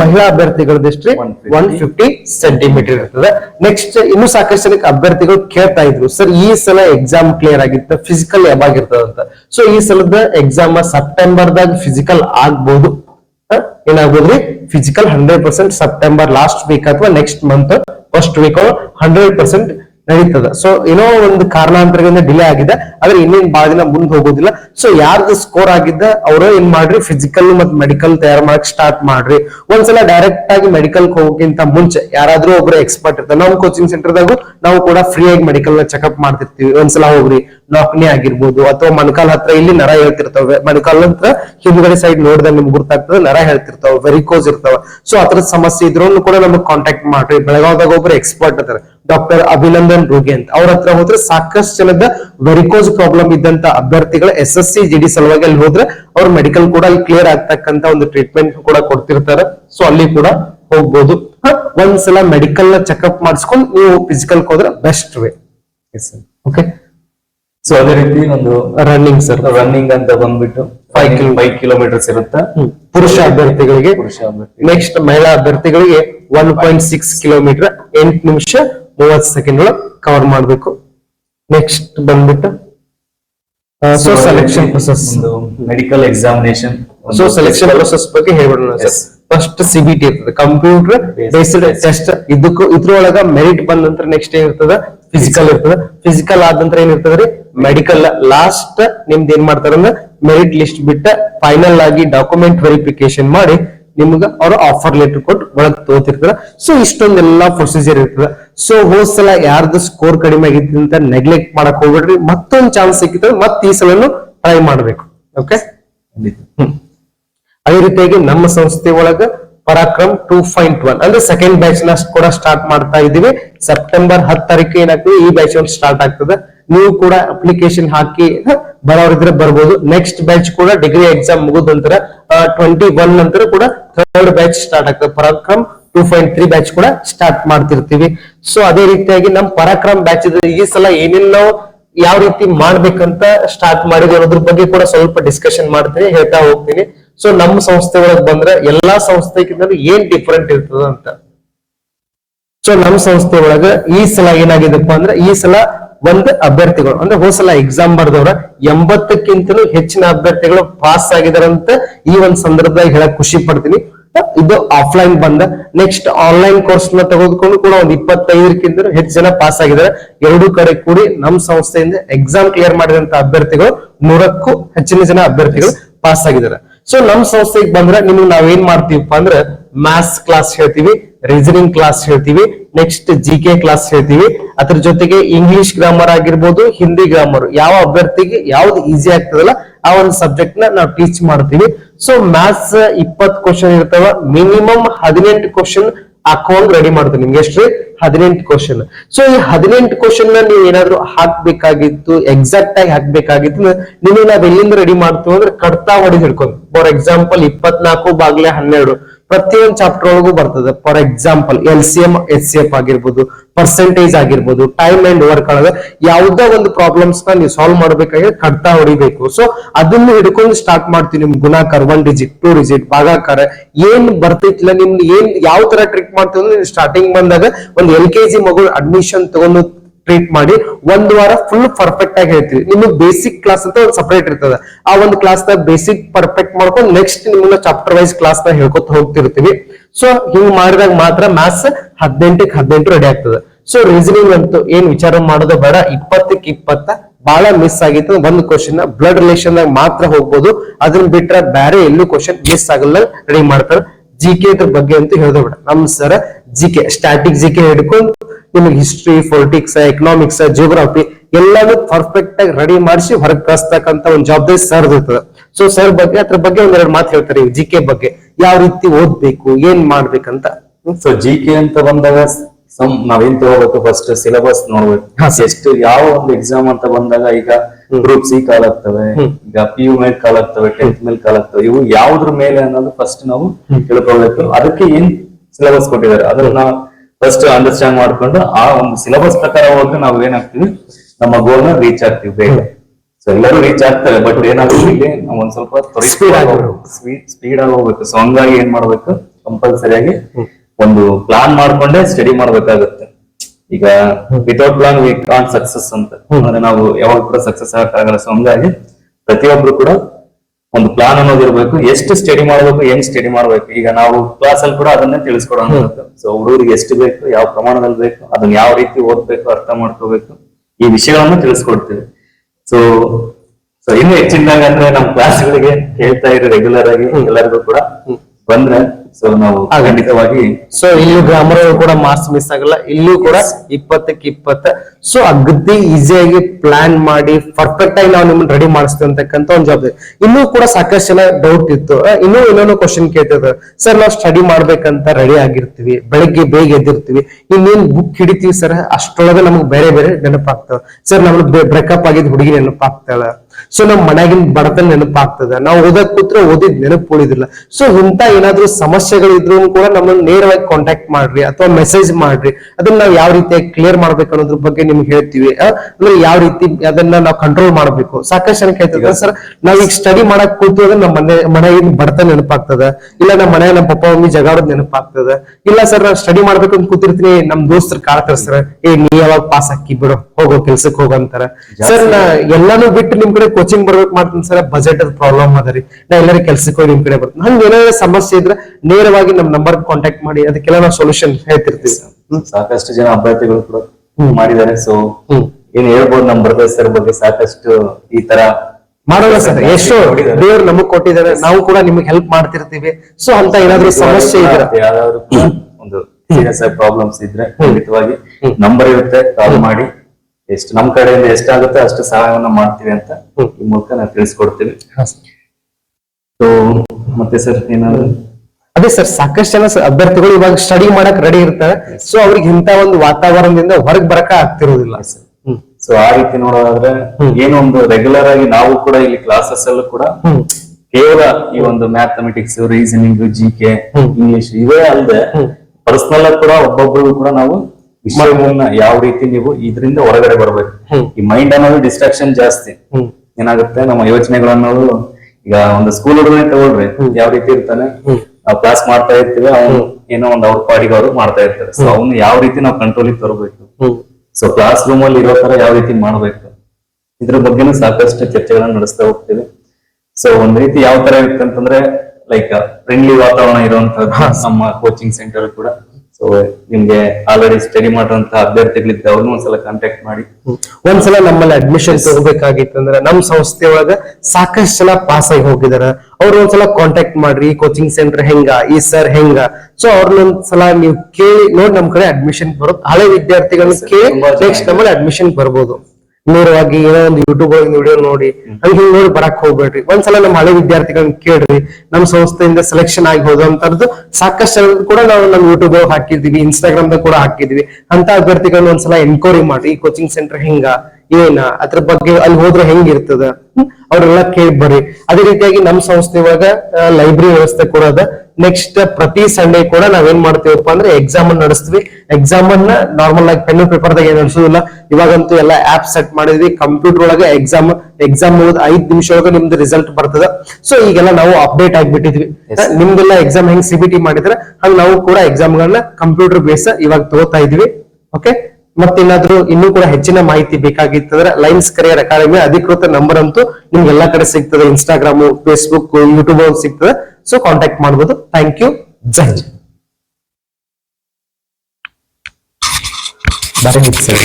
ಮಹಿಳಾ ಅಭ್ಯರ್ಥಿಗಳದ್ದು ಎಷ್ಟ್ರಿ 150 ಒನ್ ಫಿಫ್ಟಿ ಸೆಂಟಿಮೀಟರ್ ಇರ್ತದೆ. ನೆಕ್ಸ್ಟ್ ಇನ್ನು ಸಾಕಷ್ಟು ಜನಕ್ಕೆ ಅಭ್ಯರ್ಥಿಗಳು ಕೇಳ್ತಾ ಇದ್ರು. ಸರ್ ಈ ಸಲ ಎಕ್ಸಾಮ್ ಕ್ಲಿಯರ್ ಆಗಿತ್ತ? ಫಿಸಿಕಲ್ ಯಾವಾಗಿರ್ತದ ಅಂತ. ಸೊ ಈ ಸಲದ ಎಕ್ಸಾಮ್ ಸೆಪ್ಟೆಂಬರ್ ದಾಗ ಫಿಸಿಕಲ್ ಆಗ್ಬಹುದು? ಏನಾಗ್ಬೋದ್ರಿ physical hundred percent September last week ಅಥವಾ next month first week hundred percent ನಡೀತದ. ಸೊ ಏನೋ ಒಂದು ಕಾರಣಾಂತರಗಳಿಂದ ಡಿಲೇ ಆಗಿದೆ. ಆದ್ರೆ ಇನ್ನೇನ್ ಬಹಳ ದಿನ ಮುಂದೆ ಹೋಗೋದಿಲ್ಲ. ಸೊ ಯಾರ್ದು ಸ್ಕೋರ್ ಆಗಿದ್ದ ಅವರು ಏನ್ ಮಾಡ್ರಿ? ಫಿಸಿಕಲ್ ಮತ್ತೆ ಮೆಡಿಕಲ್ ತಯಾರು ಮಾಡಕ್ ಸ್ಟಾರ್ಟ್ ಮಾಡ್ರಿ. ಒಂದ್ಸಲ ಡೈರೆಕ್ಟ್ ಆಗಿ ಮೆಡಿಕಲ್ ಹೋಗೋಕ್ಕಿಂತ ಮುಂಚೆ ಯಾರಾದ್ರೂ ಒಬ್ರು ಎಕ್ಸ್ಪರ್ಟ್ ಇರ್ತಾರೆ. ನಮ್ ಕೋಚಿಂಗ್ ಸೆಂಟರ್ದಾಗು ನಾವು ಕೂಡ ಫ್ರೀ ಆಗಿ ಮೆಡಿಕಲ್ನ ಚೆಕ್ಅಪ್ ಮಾಡ್ತಿರ್ತೀವಿ. ಒಂದ್ಸಲ ಹೋಗ್ರಿ, ನಾಕ್ನಿ ಆಗಿರ್ಬೋದು. ಅಥವಾ ಮೊಣಕಾಲ್ ಹತ್ರ ಇಲ್ಲಿ ನರ ಹೇಳ್ತಿರ್ತವೆ. ಮೊಣಕಾಲ್ ಹತ್ರ ಹಿಂದ್ಗಡೆ ಸೈಡ್ ನೋಡಿದಾಗ ನಿಮ್ಗೆ ಗೊತ್ತಾಗ್ತದೆ ನರ ಹೇಳ್ತಿರ್ತಾವ ವೆರಿಕೋಸ್ ಇರ್ತಾವ. ಸೊ ಅದ್ರ ಸಮಸ್ಯೆ ಇದ್ರೂ ಕೂಡ ನಮಗ್ ಕಾಂಟ್ಯಾಕ್ಟ್ ಮಾಡ್ರಿ. ಬೆಳಗಾವ್ದಾಗ ಒಬ್ರು ಎಕ್ಸ್ಪರ್ಟ್ ಇರ್ತಾರೆ. ಡಾಕ್ಟರ್ ಅಭಿನಂದನ್ ರೋಗಿ ಅಂತ. ಅವ್ರ ಹತ್ರ ಹೋದ್ರೆ ಸಾಕಷ್ಟು ಜನದ ವೆರಿಕೋಸ್ ಪ್ರಾಬ್ಲಮ್ ಇದ್ದಂತ ಅಭ್ಯರ್ಥಿಗಳ S S C G D ಸಲುವಾಗಿ ಅಲ್ಲಿ ಹೋದ್ರೆ ಅವ್ರ ಮೆಡಿಕಲ್ ಕೂಡ ಅಲ್ಲಿ ಕ್ಲಿಯರ್ ಆಗ್ತಕ್ಕಂತ ಒಂದು ಟ್ರೀಟ್ಮೆಂಟ್ ಕೂಡ ಕೊಡ್ತಿರ್ತಾರೆ. ಸೊ ಅಲ್ಲಿ ಕೂಡ ಹೋಗ್ಬೋದು. ಒಂದ್ಸಲ ಮೆಡಿಕಲ್ನ ಚೆಕ್ಅಪ್ ಮಾಡಿಸ್ಕೊಂಡು ನೀವು ಫಿಸಿಕಲ್ ಹೋದ್ರೆ ಬೆಸ್ಟ್ ವೇ ಓಕೆ ಸೊ ಅದೇ ರೀತಿ ಒಂದು ರನ್ನಿಂಗ್ ಸರ್ ರನ್ನಿಂಗ್ ಅಂತ ಬಂದ್ಬಿಟ್ಟು ಫೈವ್ ಕಿಲೋ ಫೈವ್ ಕಿಲೋಮೀಟರ್ಸ್ ಇರುತ್ತೆ? ಪುರುಷ ಅಭ್ಯರ್ಥಿಗಳಿಗೆ ಪುರುಷ ಅಭ್ಯರ್ಥಿ. ನೆಕ್ಸ್ಟ್ ಮಹಿಳಾ ಅಭ್ಯರ್ಥಿಗಳಿಗೆ ಒನ್ ಪಾಯಿಂಟ್ ಸಿಕ್ಸ್ ಕಿಲೋಮೀಟರ್ ಎಂಟು ನಿಮಿಷ ಮೂವತ್ ಸೆಕೆಂಡ್ ಒಳಗೆ ಕವರ್ ಮಾಡಬೇಕು. ನೆಕ್ಸ್ಟ್ ಬಂದ್ಬಿಟ್ಟು so selection process medical examination so selection process ಬಗ್ಗೆ ಹೇಳ್ಬಿಡೋಣ ಸರ್. ಫಸ್ಟ್ ಸಿಬಿಟಿ ಇರ್ತದೆ. ಕಂಪ್ಯೂಟರ್ ಬೇಸ್ಡ್ ಟೆಸ್ಟ್ ಇದಕ್ಕೂ ಇದ್ರೊಳಗ ಮೆರಿಟ್ ಬಂದ ನಂತರ ನೆಕ್ಸ್ಟ್ ಏನಿರ್ತದ? ಫಿಸಿಕಲ್ ಇರ್ತದ. ಫಿಸಿಕಲ್ ಆದ ನಂತರ ಏನಿರ್ತದ್ರಿ ಮೆಡಿಕಲ್ ಲಾಸ್ಟ್ ನಿಮ್ದು ಏನ್ ಮಾಡ್ತಾರಂದ್ರ ಮೆರಿಟ್ ಲಿಸ್ಟ್ ಬಿಟ್ಟ ಫೈನಲ್ ಆಗಿ ಡಾಕ್ಯುಮೆಂಟ್ ವೆರಿಫಿಕೇಶನ್ ಮಾಡಿ ನಿಮ್ಗ ಅವ್ರು ಆಫರ್ ಲೆಟರ್ ಕೊಟ್ಟು ಒಳಗ್ ತಗೋತಿರ್ತಾರ. ಸೊ ಇಷ್ಟೊಂದೆಲ್ಲಾ ಪ್ರೊಸೀಜರ್ ಇರ್ತದ. ಸೊ ಹೋದ್ ಸಲ ಯಾರ್ದು ಸ್ಕೋರ್ ಕಡಿಮೆ ಆಗಿತ್ತು ಅಂತ ನೆಗ್ಲೆಕ್ಟ್ ಮಾಡಕ್ ಹೋಗ್ಬೇಡ್ರಿ. ಮತ್ತೊಂದ್ ಚಾನ್ಸ್ ಸಿಕ್ಕಿದ್ರೆ ಮತ್ತೆ ಈ ಸಲನು ಟ್ರೈ ಮಾಡ್ಬೇಕು. ಓಕೆ. ಅದೇ ರೀತಿಯಾಗಿ ನಮ್ಮ ಸಂಸ್ಥೆ ಒಳಗ ಪರಾಕ್ರಮ್ ಟೂ ಪಾಯಿಂಟ್ ಒನ್ ಅಂದ್ರೆ ಸೆಕೆಂಡ್ ಬ್ಯಾಚ್ನ ಕೂಡ ಸ್ಟಾರ್ಟ್ ಮಾಡ್ತಾ ಇದೀವಿ ಸೆಪ್ಟೆಂಬರ್ ಹತ್ತು ತಾರೀಕು ಏನಾಗ್ತದೆ ಈ ಬ್ಯಾಚ್ ಒಂದು ಸ್ಟಾರ್ಟ್ ಆಗ್ತದೆ. ನೀವು ಕೂಡ ಅಪ್ಲಿಕೇಶನ್ ಹಾಕಿ ಬರೋರಿದ್ರೆ ಬರ್ಬೋದು. ನೆಕ್ಸ್ಟ್ ಬ್ಯಾಚ್ ಕೂಡ ಡಿಗ್ರಿ ಎಕ್ಸಾಮ್ ಮುಗಿದ ನಂತರ ಟ್ವೆಂಟಿ ಒನ್ ನಂತರ ಕೂಡ ಥರ್ಡ್ ಬ್ಯಾಚ್ ಸ್ಟಾರ್ಟ್ ಆಗ್ತದೆ. Parakram two point three batch ಕೂಡ ಸ್ಟಾರ್ಟ್ ಮಾಡ್ತಿರ್ತೀವಿ. ಸೊ ಅದೇ ರೀತಿಯಾಗಿ ನಮ್ಮ ಪರಾಕ್ರಮ್ ಬ್ಯಾಚ್ ಈ ಸಲ ಏನೇನ್ ನಾವು ಯಾವ ರೀತಿ ಮಾಡ್ಬೇಕಂತ ಸ್ಟಾರ್ಟ್ ಮಾಡಿದ್ವಿ ಅನ್ನೋದ್ರ ಬಗ್ಗೆ ಕೂಡ ಸ್ವಲ್ಪ ಡಿಸ್ಕಷನ್ ಮಾಡ್ತೀನಿ, ಹೇಳ್ತಾ ಹೋಗ್ತೀನಿ. ಸೊ ನಮ್ಮ ಸಂಸ್ಥೆ ಒಳಗ್ ಬಂದ್ರೆ ಎಲ್ಲಾ ಸಂಸ್ಥೆಗಿಂತ ಏನ್ ಡಿಫರೆಂಟ್ ಇರ್ತದ ಅಂತ ಸೊ ನಮ್ಮ ಸಂಸ್ಥೆ ಒಳಗ ಈ ಸಲ ಏನಾಗಿದೆಪ್ಪ ಅಂದ್ರೆ ಈ ಸಲ ಒಂದ್ ಅಭ್ಯರ್ಥಿಗಳು. ಅಂದ್ರೆ ಹೋಸಲ ಸಲ ಎಕ್ಸಾಮ್ ಬರ್ದವ್ರ ಎಂಬತ್ತಕ್ಕಿಂತಲೂ ಹೆಚ್ಚಿನ ಅಭ್ಯರ್ಥಿಗಳು ಪಾಸ್ ಆಗಿದಾರಂತ ಈ ಒಂದು ಸಂದರ್ಭದಾಗ ಹೇಳಕ್ ಖುಷಿ ಪಡ್ತೀನಿ. ಇದು ಆಫ್ಲೈನ್ ಬಂದ. ನೆಕ್ಸ್ಟ್ ಆನ್ಲೈನ್ ಕೋರ್ಸ್ನ ತೆಗೆದುಕೊಂಡು ಕೂಡ ಒಂದ್ ಇಪ್ಪತ್ತೈದಕ್ಕಿಂತ ಹೆಚ್ಚು ಜನ ಪಾಸ್ ಆಗಿದ್ದಾರೆ. ಎರಡು ಕಡೆ ಕೂಡಿ ನಮ್ಮ ಸಂಸ್ಥೆಯಿಂದ ಎಕ್ಸಾಮ್ ಕ್ಲಿಯರ್ ಮಾಡಿದಂತ ಅಭ್ಯರ್ಥಿಗಳು ನೂರಕ್ಕೂ ಹೆಚ್ಚಿನ ಜನ ಅಭ್ಯರ್ಥಿಗಳು ಪಾಸ್ ಆಗಿದ್ದಾರೆ. ಸೊ ನಮ್ ಸಂಸ್ಥೆಗೆ ಬಂದ್ರೆ ನಿಮ್ಗೆ ನಾವೇನ್ ಮಾಡ್ತೀವಪ್ಪ ಅಂದ್ರೆ ಮ್ಯಾಥ್ಸ್ ಕ್ಲಾಸ್ ಹೇಳ್ತೀವಿ ರೀಸನಿಂಗ್ ಕ್ಲಾಸ್ ಹೇಳ್ತೀವಿ ನೆಕ್ಸ್ಟ್ ಜಿ ಕೆ ಕ್ಲಾಸ್ ಹೇಳ್ತೀವಿ. ಅದ್ರ ಜೊತೆಗೆ ಇಂಗ್ಲಿಷ್ ಗ್ರಾಮರ್ ಆಗಿರ್ಬೋದು ಹಿಂದಿ ಗ್ರಾಮರ್ ಯಾವ ಅಭ್ಯರ್ಥಿಗೆ ಯಾವ್ದು ಈಸಿ ಆಗ್ತದಲ್ಲ ಆ ಒಂದು ಸಬ್ಜೆಕ್ಟ್ನ ನಾವು ಟೀಚ್ ಮಾಡ್ತೀವಿ. ಸೊ ಮ್ಯಾಥ್ಸ್ ಇಪ್ಪತ್ ಕ್ವಶನ್ ಇರ್ತಾವ ಮಿನಿಮಮ್ ಹದಿನೆಂಟು ಕ್ವಶನ್ ಅಕೌಂಟ್ ರೆಡಿ ಮಾಡ್ತೀವಿ. ನಿಮ್ಗೆ ಎಷ್ಟ್ರಿ? ಹದಿನೆಂಟು ಕ್ವಶನ್ ಸೊ ಈ ಹದಿನೆಂಟು ಕ್ವಶನ್ನ ನೀವು ಏನಾದ್ರು ಹಾಕ್ಬೇಕಾಗಿತ್ತು ಎಕ್ಸಾಕ್ಟ್ ಆಗಿ ಹಾಕ್ಬೇಕಾಗಿತ್ತು, ನಿಮಗೆ ನಾವ್ ಎಲ್ಲಿಂದ ರೆಡಿ ಮಾಡ್ತೀವಿ ಅಂದ್ರೆ ಕಡ್ತಾ ಹೊಡೆದು ಹಿಡ್ಕೊಂಡು. ಫಾರ್ ಎಕ್ಸಾಂಪಲ್ ಇಪ್ಪತ್ನಾಲ್ಕು ಬಾಗ್ಲೆ ಹನ್ನೆರಡು. ಪ್ರತಿಯೊಂದು ಚಾಪ್ಟರ್ ಒಳಗೂ ಬರ್ತದೆ. For example L C M H C F ಆಗಿರ್ಬೋದು ಪರ್ಸೆಂಟೇಜ್ ಆಗಿರ್ಬೋದು ಟೈಮ್ ಅಂಡ್ ವರ್ಕ್ ಒಳಗೆ ಯಾವುದೇ ಒಂದು ಪ್ರಾಬ್ಲಮ್ಸ್ನ ನೀವು ಸಾಲ್ವ್ ಮಾಡ್ಬೇಕಾಗಿ ಕಡ್ತಾ ಹೊಡಿಬೇಕು. ಸೊ ಅದನ್ನು ಹಿಡ್ಕೊಂಡು ಸ್ಟಾರ್ಟ್ ಮಾಡ್ತೀವಿ ನಿಮ್ ಗುಣಾಕಾರ ಒನ್ ಡಿಜಿಟ್ ಟೂ ಡಿಜಿಟ್ ಭಾಗಾಕಾರ. ಏನ್ ಬರ್ತಿತ್ತಿಲ್ಲ ನಿಮ್ ಏನ್, ಯಾವ ತರ ಟ್ರಿಕ್ ಮಾಡ್ತೀವಿ ಅಂದ್ರೆ ಸ್ಟಾರ್ಟಿಂಗ್ ಬಂದಾಗ ಒಂದು ಎಲ್ ಕೆ ಜಿ ಮಗು ಅಡ್ಮಿಷನ್ ತಗೊಂಡು ಟ್ರೀಟ್ ಮಾಡಿ ಒಂದು ವಾರ ಫುಲ್ ಪರ್ಫೆಕ್ಟ್ ಆಗಿ ಹೇಳ್ತೀವಿ. ನಿಮ್ಗೆ ಬೇಸಿಕ್ ಕ್ಲಾಸ್ ಅಂತ ಒಂದು ಸಪರೇಟ್ ಇರ್ತದೆ. ಆ ಒಂದು ಕ್ಲಾಸ್ನ ಬೇಸಿಕ್ ಪರ್ಫೆಕ್ಟ್ ಮಾಡ್ಕೊಂಡು ನೆಕ್ಸ್ಟ್ ನಿಮ್ಮನ್ನ ಚಾಪ್ಟರ್ ವೈಸ್ ಕ್ಲಾಸ್ನ ಹೇಳ್ಕೊತ ಹೋಗ್ತಿರ್ತೀವಿ. ಸೊ ಹಿಂಗ್ ಮಾಡಿದಾಗ ಮಾತ್ರ ಮ್ಯಾಥ್ಸ್ ಹದಿನೆಂಟಕ್ಕೆ ಹದಿನೆಂಟು ರೆಡಿ ಆಗ್ತದೆ. ಸೊ ರೀಸನಿಂಗ್ ಅಂತೂ ಏನ್ ವಿಚಾರ ಮಾಡೋದು ಬೇಡ. ಇಪ್ಪತ್ತಕ್ಕೆ ಇಪ್ಪತ್ತ ಬಹಳ ಮಿಸ್ ಆಗಿತ್ತು. ಒಂದು ಕ್ವಶನ್ ಬ್ಲಡ್ ರಿಲೇಷನ್ ಮಾತ್ರ ಹೋಗ್ಬೋದು. ಅದನ್ನ ಬಿಟ್ರೆ ಬೇರೆ ಎಲ್ಲೂ ಕ್ವಶನ್ ಮಿಸ್ ಆಗಲ್ಲ. ರೆಡಿ ಮಾಡ್ತಾರೆ. ಜಿ ಕೆ ಬಗ್ಗೆ ಅಂತೂ ಹೇಳ್ದೆ ಬೇಡ. ನಮ್ sir G K static G K ಹಿಡ್ಕೊಂಡು ನಿಮಗೆ ಹಿಸ್ಟ್ರಿ ಪೊಲಿಟಿಕ್ಸ್ ಎಕನಾಮಿಕ್ಸ್ ಜಿಯೋಗ್ರಫಿ ಎಲ್ಲಾನು ಪರ್ಫೆಕ್ಟ್ ಆಗಿ ರೆಡಿ ಮಾಡಿಸಿ ಹೊರಗೆ ಕಳಿಸ್ತಕ್ಕಂತ ಒಂದು ಜವಾಬ್ದಾರಿ ಸರ್ ಇರ್ತದೆ. ಸೊ ಸರ್ ಬಗ್ಗೆ ಅದ್ರ ಬಗ್ಗೆ ಒಂದೆರಡು ಮಾತು ಹೇಳ್ತಾರೆ ಜಿ ಕೆ ಬಗ್ಗೆ. ಯಾವ ರೀತಿ ಓದ್ಬೇಕು ಏನ್ ಮಾಡ್ಬೇಕಂತ? ಸೊ ಜಿ ಕೆ ಅಂತ ಬಂದಾಗ ಸಮ್ ನಾವೇನ್ ತಗೋಬೇಕು? ಫಸ್ಟ್ ಸಿಲೆಬಸ್ ನೋಡ್ಬೇಕು. ಎಷ್ಟು ಯಾವ ಒಂದು ಎಕ್ಸಾಮ್ ಅಂತ ಬಂದಾಗ ಈಗ ಗ್ರೂಪ್ ಸಿ ಕಾಲ್ ಆಗ್ತವೆ ಈಗ ಪಿ ಯು ಮೇಲೆ ಕಾಲ್ ಆಗ್ತವೆ ಟೆಂತ್ ಮೇಲೆ ಕಾಲ್ ಆಗ್ತವೆ. ಇವು ಯಾವ್ದ್ರ ಮೇಲೆ ಅನ್ನೋದು ಫಸ್ಟ್ ನಾವು ತಿಳ್ಕೊಬೇಕು ಅದಕ್ಕೆ ಏನ್ ಸಿಲೆಬಸ್ ಕೊಟ್ಟಿದ್ದಾರೆ. ಅದನ್ನ ಫಸ್ಟ್ ಅಂಡರ್ಸ್ಟ್ಯಾಂಡ್ ಮಾಡ್ಕೊಂಡು ಆ ಒಂದು ಸಿಲೆಬಸ್ ಪ್ರಕಾರ ಹೋದ್ರೆ ನಾವು ಏನಾಗ್ತೀವಿ? ನಮ್ಮ ಗೋಲ್ನ ರೀಚ್ ಆಗ್ತೀವಿ ಬೇಗ. ಸೊ ಎಲ್ಲರೂ ರೀಚ್ ಆಗ್ತಾರೆ ಬಟ್ ಏನಾಗ್ತೀವಿ ಇಲ್ಲಿ ನಾವು ಒಂದ್ ಸ್ವಲ್ಪ ಸ್ಪೀಡ್ ಆಗಿ ಸ್ಪೀಡ್ ಸ್ಪೀಡ್ ಆಗಿ ಹೋಗ್ಬೇಕು. ಸೊ ಹಂಗಾಗಿ ಏನ್ ಮಾಡ್ಬೇಕು? ಕಂಪಲ್ಸರಿಯಾಗಿ ಒಂದು ಪ್ಲಾನ್ ಮಾಡ್ಕೊಂಡೆ ಸ್ಟಡಿ ಮಾಡ್ಬೇಕಾಗುತ್ತೆ. ಈಗ without plan we can success ಅಂತ. ಅಂದ್ರೆ ನಾವು ಯಾವಾಗ ಕೂಡ ಸಕ್ಸಸ್ ಆಗಕ್ಕಾಗಲ್ಲ. ಸೊ ಹಂಗಾಗಿ ಪ್ರತಿಯೊಬ್ರು ಕೂಡ ಒಂದು ಪ್ಲಾನ್ ಅನ್ನೋದು ಇರಬೇಕು. ಎಷ್ಟು ಸ್ಟಡಿ ಮಾಡ್ಬೇಕು ಹೆಂಗ್ ಸ್ಟಡಿ ಮಾಡ್ಬೇಕು? ಈಗ ನಾವು ಕ್ಲಾಸ್ ಅಲ್ಲಿ ಕೂಡ ಅದನ್ನೇ ತಿಳಿಸ್ಕೊಡೋಣ ಸೊ ಹುಡುಗರಿಗೆ ಎಷ್ಟು ಬೇಕು ಯಾವ ಪ್ರಮಾಣದಲ್ಲಿ ಬೇಕು ಅದನ್ನ ಯಾವ ರೀತಿ ಓದ್ಬೇಕು ಅರ್ಥ ಮಾಡ್ಕೋಬೇಕು ಈ ವಿಷಯಗಳನ್ನು ತಿಳಿಸ್ಕೊಡ್ತೀವಿ. ಸೊ ಸೊ ಇನ್ನು ಹೆಚ್ಚಿನ ಅಂದ್ರೆ ನಮ್ಮ ಕ್ಲಾಸ್ಗಳಿಗೆ ಹೇಳ್ತಾ ಇರೋ ರೆಗ್ಯುಲರ್ ಆಗಿ ಎಲ್ಲರಿಗೂ ಕೂಡ. ಬಂದ್ರೆ ಸೊ ನಾವು ಖಂಡಿತವಾಗಿ ಸೊ ಇಲ್ಲೂ ಗ್ರಾಮರ್ ಕೂಡ ಮಾರ್ಕ್ಸ್ ಮಿಸ್ ಆಗಲ್ಲ. ಇಲ್ಲೂ ಕೂಡ ಇಪ್ಪತ್ತಕ್ಕೆ ಇಪ್ಪತ್ತ. ಸೊ ಅಗದಿ ಈಸಿಯಾಗಿ ಪ್ಲಾನ್ ಮಾಡಿ ಪರ್ಫೆಕ್ಟ್ ಆಗಿ ನಾವು ನಿಮ್ಮನ್ನ ರೆಡಿ ಮಾಡಿಸ್ತೀವಿ ಒಂದ್ ಒಂದು ಜವಾಬ್ದಾರಿ ಇನ್ನೂ ಕೂಡ ಸಾಕಷ್ಟು ಜನ ಡೌಟ್ ಇತ್ತು. ಇನ್ನೂ ಇನ್ನೊಂದು ಕ್ವಶನ್ ಕೇಳ್ತಿದ್ರು. ಸರ್ ನಾವು ಸ್ಟಡಿ ಮಾಡ್ಬೇಕಂತ ರೆಡಿ ಆಗಿರ್ತೀವಿ. ಬೆಳಗ್ಗೆ ಬೇಗ ಎದ್ದಿರ್ತೀವಿ. ಇನ್ನೇನ್ ಬುಕ್ ಹಿಡಿತೀವಿ ಸರ್ ಅಷ್ಟೊಳಗೆ ನಮ್ಗೆ ಬೇರೆ ಬೇರೆ ನೆನಪಾಗ್ತಾವ. ಸರ್ ನಮ್ಗೆ ಬ್ರೇಕಪ್ ಆಗಿದ್ ಹುಡುಗಿ ನೆನಪಾಗ್ತಾಳ. ಸೊ ನಮ್ ಮನ್ಯಾಗಿನ ಬಡತನ ನೆನಪಾಗ್ತದ. ನಾವು ಓದಕ್ ಕೂತ್ರೆ ಓದಿದ್ ನೆನಪು ಉಳಿದಿಲ್ಲ ಸೊ ಇಂತ ಏನಾದ್ರೂ ಸಮಸ್ಯೆಗಳಿದ್ರು ಕೂಡ ನಮ್ಮನ್ನ ನೇರವಾಗಿ ಕಾಂಟ್ಯಾಕ್ಟ್ ಮಾಡ್ರಿ ಅಥವಾ ಮೆಸೇಜ್ ಮಾಡ್ರಿ. ಅದನ್ನ ನಾವು ಯಾವ ರೀತಿ ಕ್ಲಿಯರ್ ಮಾಡ್ಬೇಕು ಅನ್ನೋದ್ರ ಬಗ್ಗೆ ನಿಮ್ಗೆ ಹೇಳ್ತೀವಿ. ಅಂದ್ರೆ ಯಾವ ರೀತಿ ಅದನ್ನ ನಾವು ಕಂಟ್ರೋಲ್ ಮಾಡ್ಬೇಕು. ಸಾಕಷ್ಟು ಜನ ಹೇಳ್ತದ ಸರ್ ನಾವ್ ಈಗ ಸ್ಟಡಿ ಮಾಡಕ್ ಕೂತು ಅಂದ್ರೆ ನಮ್ಮ ಮನೆ ಮನೆಗಿನ ಬಡತನ ನೆನಪಾಗ್ತದ. ಇಲ್ಲ ನಮ್ಮ ಮನೆ ನಮ್ಮ ಪಪ್ಪ ಮಮ್ಮಿ ಜಗಾಡೋದ್ ನೆನಪಾಗ್ತದ. ಇಲ್ಲ ಸರ್ ನಾನು ಸ್ಟಡಿ ಮಾಡ್ಬೇಕು ಅಂತ ಕೂತಿರ್ತೀನಿ. ನಮ್ ದೋಸ್ತರು ಕಾಳ್ತಾರೆ ಸರ್ ಏ ನೀ ಯಾವಾಗ ಪಾಸ್ ಹಾಕಿ ಬಿಡು. ಹೋಗೋ ಕೆಲ್ಸಕ್ಕೆ ಹೋಗೋ ಅಂತಾರ. ಸರ್ ನಾ ಎಲ್ಲಾನು ಬಿಟ್ಟು ನಿಮ್ ಕಡೆ ಕೋಚಿಂಗ್ ಬರ್ಬೇಕು ಮಾಡ್ತೀನಿ ಸರ್ ಬಜೆಟ್ ಪ್ರಾಬ್ಲಮ್ ಅದರಿ ರೀ. ನಾ ಎಲ್ಲರೂ ಕೆಲ್ಸಕ್ಕೆ ಹೋಗಿ ನಿಮ್ ಕಡೆ ಬರ್ತೀನಿ. ಹಂಗ ಏನಾದ್ರೂ ಸಮಸ್ಯೆ ಇದ್ರೆ ನೇರವಾಗಿ ನಮ್ ನಂಬರ್ ಕಾಂಟ್ಯಾಕ್ಟ್ ಮಾಡಿ ಅದಕ್ಕೆಲ್ಲ ನಾವು ಸೊಲ್ಯೂಷನ್ ಹೇಳ್ತಿರ್ತೀವಿ. ಸಾಕಷ್ಟು ಜನ ಅಭ್ಯರ್ಥಿಗಳು ಕೂಡ ಮಾಡಿದ್ದಾರೆ. ಸೊ. ಏನ್ ಹೇಳ್ಬೋದು ನಮ್ ಸರ್ ಬಗ್ಗೆ ಸಾಕಷ್ಟು ಈ ತರ ಮಾಡೋಲ್ಲ ಸರ್ ಎಷ್ಟು ದೇವರು ನಮಗ್ ಕೊಟ್ಟಿದ್ದಾರೆ. ನಾವು ಕೂಡ ನಿಮ್ಗೆ ಹೆಲ್ಪ್ ಮಾಡ್ತಿರ್ತೀವಿ. ಸೊ ಅಂತ ಏನಾದ್ರು ಸಮಸ್ಯೆ ಇದ್ರೆ. ಯಾವ್ದಾದ್ರು ಒಂದು ಸೀರಿಯಸ್ ಆಗಿ ಪ್ರಾಬ್ಲಮ್ಸ್ ಇದ್ರೆ ಖಂಡಿತವಾಗಿ ನಂಬರ್ ಇರುತ್ತೆ ಕಾಲ್ ಮಾಡಿ. ಎಷ್ಟು ನಮ್ ಕಡೆಯಿಂದ ಎಷ್ಟಾಗುತ್ತೆ ಅಷ್ಟು ಸಹಾಯವನ್ನ ಮಾಡ್ತೀವಿ ಅಂತ ಈ ಮೂಲಕ ನಾವು ತಿಳಿಸ್ಕೊಡ್ತೀವಿ ಸೊ ಮತ್ತೆ ಸರ್ ಏನಾದ್ರು? ಅದೇ ಸರ್ ಸಾಕಷ್ಟು ಜನ ಅಭ್ಯರ್ಥಿಗಳು ಇವಾಗ ಸ್ಟಡಿ ಮಾಡಕ್ ರೆಡಿ ಇರ್ತಾರೆ. ಸೊ ಅವ್ರಿಗೆ ಇಂತ ಒಂದು ವಾತಾವರಣದಿಂದ ಹೊರಗ್ ಬರಕ ಆಗ್ತಿರೋದಿಲ್ಲ. ಸರ್ ಸೊ ಆ ರೀತಿ ನೋಡೋದಾದ್ರೆ ಏನೋ ಒಂದು ರೆಗ್ಯುಲರ್ ಆಗಿ ನಾವು ಕೂಡ ಇಲ್ಲಿ ಕ್ಲಾಸಸ್ ಅಲ್ಲೂ ಕೂಡ ಕೇವಲ ಈ ಒಂದು mathematics reasoning G K English ಇವೇ ಅಲ್ಲದೆ ಪರ್ಸನಲ್ ಆಗಿ ಕೂಡ ಒಬ್ಬೊಬ್ಬರು ಕೂಡ ನಾವು ವಿಷಯವನ್ನ ಯಾವ ರೀತಿ ನೀವು ಇದರಿಂದ ಹೊರಗಡೆ ಬರ್ಬೇಕು? ಈ ಮೈಂಡ್ ಅನ್ನೋದು ಡಿಸ್ಟ್ರಾಕ್ಷನ್ ಜಾಸ್ತಿ. ಏನಾಗುತ್ತೆ? ನಮ್ಮ ಯೋಚನೆಗಳನ್ನೋದು ಈಗ ಒಂದು ಸ್ಕೂಲ್ ಹುಡುಗನೇ ತಗೊಳ್ರಿ. ಯಾವ ರೀತಿ ಇರ್ತಾನೆ? ನಾವು ಕ್ಲಾಸ್ ಮಾಡ್ತಾ ಇರ್ತೀವಿ ಅವನು ಏನೋ ಒಂದು ಅವ್ರ ಪಾಡಿಗೆ ಅವರು ಮಾಡ್ತಾ ಇರ್ತಾರೆ. ಸೊ ಅವನು ಯಾವ ರೀತಿ ನಾವು ಕಂಟ್ರೋಲಿಗೆ ತರಬೇಕು. ಸೊ ಕ್ಲಾಸ್ ರೂಮ್ ಅಲ್ಲಿ ಇರೋ ತರ ಯಾವ ರೀತಿ ಮಾಡ್ಬೇಕು? ಇದ್ರ ಬಗ್ಗೆನೂ ಸಾಕಷ್ಟು ಚರ್ಚೆಗಳನ್ನ ನಡೆಸ್ತಾ ಹೋಗ್ತೀವಿ. ಸೊ ಒಂದ್ ರೀತಿ ಯಾವ ತರ ಇರುತ್ತೆ ಅಂತಂದ್ರೆ ಲೈಕ್ ಫ್ರೆಂಡ್ಲಿ ವಾತಾವರಣ ಇರುವಂತದ್ದು ನಮ್ಮ ಕೋಚಿಂಗ್ ಸೆಂಟರ್ ಕೂಡ. ಸೊ ನಿಮ್ಗೆ ಆಲ್ರೆಡಿ ಸ್ಟಡಿ ಮಾಡಿರುವಂತಹ ಅಭ್ಯರ್ಥಿಗಳಿದ್ರೆ ಅವ್ರನ್ನೂ ಒಂದ್ಸಲ ಕಾಂಟ್ಯಾಕ್ಟ್ ಮಾಡಿ. ಒಂದ್ಸಲ ನಮ್ಮಲ್ಲಿ ಅಡ್ಮಿಷನ್ ತಗೋಬೇಕಾಗಿತ್ತು ಅಂದ್ರೆ ನಮ್ ಸಂಸ್ಥೆ ಒಳಗ ಸಾಕಷ್ಟು ಜನ ಪಾಸ್ ಆಗಿ ಹೋಗಿದಾರ. ಅವ್ರ ಒಂದ್ಸಲ ಕಾಂಟ್ಯಾಕ್ಟ್ ಮಾಡ್ರಿ ಈ ಕೋಚಿಂಗ್ ಸೆಂಟರ್ ಹೆಂಗ ಈ ಸರ್ ಹೆಂಗ? ಸೊ ಅವ್ರನ್ನೊಂದ್ಸಲ ನೀವು ಕೇಳಿ ನೋಡಿ ನಮ್ ಕಡೆ ಅಡ್ಮಿಷನ್ ಬರೋದು ಹಳೆ ವಿದ್ಯಾರ್ಥಿಗಳನ್ನ ಕೇಳಿ ನೆಕ್ಸ್ಟ್ ನಮ್ಮಲ್ಲಿ ಅಡ್ಮಿಷನ್ ಬರ್ಬೋದು. ನೇರವಾಗಿ ಏನೋ ಒಂದು ಯೂಟ್ಯೂಬ್ ಒಳಗೆ ವಿಡಿಯೋ ನೋಡಿ ಹಂಗ ಹಿಂಗ್ ನೋಡಿ ಬರಕ್ ಹೋಗ್ಬೇಡ್ರಿ. ಒಂದ್ಸಲ ನಮ್ಮ ಹಳೆ ವಿದ್ಯಾರ್ಥಿಗಳನ್ನ ಕೇಳ್ರಿ. ನಮ್ಮ ಸಂಸ್ಥೆಯಿಂದ ಸೆಲೆಕ್ಷನ್ ಆಗಿ ಹೋದಂತದ್ದು ಸಾಕಷ್ಟು ಜನ ಕೂಡ ನಾವು ನಮ್ಮ ಯೂಟ್ಯೂಬ್ ಹಾಕಿದೀವಿ ಇನ್ಸ್ಟಾಗ್ರಾಮ್ ದ ಕೂಡ ಹಾಕಿದೀವಿ. ಅಂತ ಅಭ್ಯರ್ಥಿಗಳನ್ನ ಒಂದ್ಸಲ ಎನ್ಕ್ವೈರಿ ಮಾಡ್ರಿ. ಈ ಕೋಚಿಂಗ್ ಸೆಂಟರ್ ಹೆಂಗ? ಏನ? ಅದ್ರ ಬಗ್ಗೆ ಅಲ್ಲಿ ಹೋದ್ರೆ ಹೆಂಗಿರ್ತದ? ಅವ್ರೆಲ್ಲ ಕೇಳಿ ಬರ್ರಿ. ಅದೇ ರೀತಿಯಾಗಿ ನಮ್ಮ ಸಂಸ್ಥೆ ಒಳಗ ಲೈಬ್ರರಿ ವ್ಯವಸ್ಥೆ ಕೂಡ ಅದ. ನೆಕ್ಸ್ಟ್ ಪ್ರತಿ ಸಂಡೇ ಕೂಡ ನಾವೇನ್ ಮಾಡ್ತೀವಪ್ಪ ಅಂದ್ರೆ ಎಕ್ಸಾಮ್ ಅನ್ನ ನಡೆಸ್ತೀವಿ. ಎಕ್ಸಾಮ್ ಅನ್ನ ನಾರ್ಮಲ್ ಆಗಿ ಪೆನ್ ಪೇಪರ್ ದಾಗ ಏನ್ ನಡೆಸೋದಿಲ್ಲ. ಇವಾಗಂತೂ ಎಲ್ಲ ಆಪ್ ಸೆಟ್ ಮಾಡಿದ್ವಿ. ಕಂಪ್ಯೂಟರ್ ಒಳಗೆ ಎಕ್ಸಾಮ್ ಎಕ್ಸಾಮ್ ಮುಗಿದ ಐದ್ ನಿಮಿಷ ಒಳಗೆ ನಿಮ್ದು ರಿಸಲ್ಟ್ ಬರ್ತದ. ಸೊ ಈಗೆಲ್ಲ ನಾವು ಅಪ್ಡೇಟ್ ಆಗಿಬಿಟ್ಟಿದ್ವಿ. ನಿಮ್ದೆಲ್ಲ ಎಕ್ಸಾಮ್ ಹೆಂಗ್ ಸಿಬಿಟಿ ಮಾಡಿದ್ರೆ ಹಂಗ ನಾವು ಕೂಡ ಎಕ್ಸಾಮ್ ಗಳನ್ನ ಕಂಪ್ಯೂಟರ್ ಬೇಸ್ ಇವಾಗ ತಗೋತಾ ಇದ್ವಿ. ಓಕೆ ಮತ್ತೇನಾದ್ರೂ ಇನ್ನೂ ಕೂಡ ಹೆಚ್ಚಿನ ಮಾಹಿತಿ ಬೇಕಾಗಿತ್ತಂದ್ರೆ ಲೈನ್ಸ್ ಕರಿಯರ್ ಅಕಾಡೆಮಿ ಅಧಿಕೃತ ನಂಬರ್ ಅಂತೂ ನಿಮ್ಗೆ ಎಲ್ಲಾ ಕಡೆ ಸಿಗ್ತದೆ. ಇನ್ಸ್ಟಾಗ್ರಾಮ್ ಫೇಸ್ಬುಕ್ ಯೂಟ್ಯೂಬ್ ಸಿಗ್ತದೆ. ಸೊ ಕಾಂಟ್ಯಾಕ್ಟ್ ಮಾಡಬಹುದು ಥ್ಯಾಂಕ್ ಯು ಜೈ ಬಾರಿ ಸರ್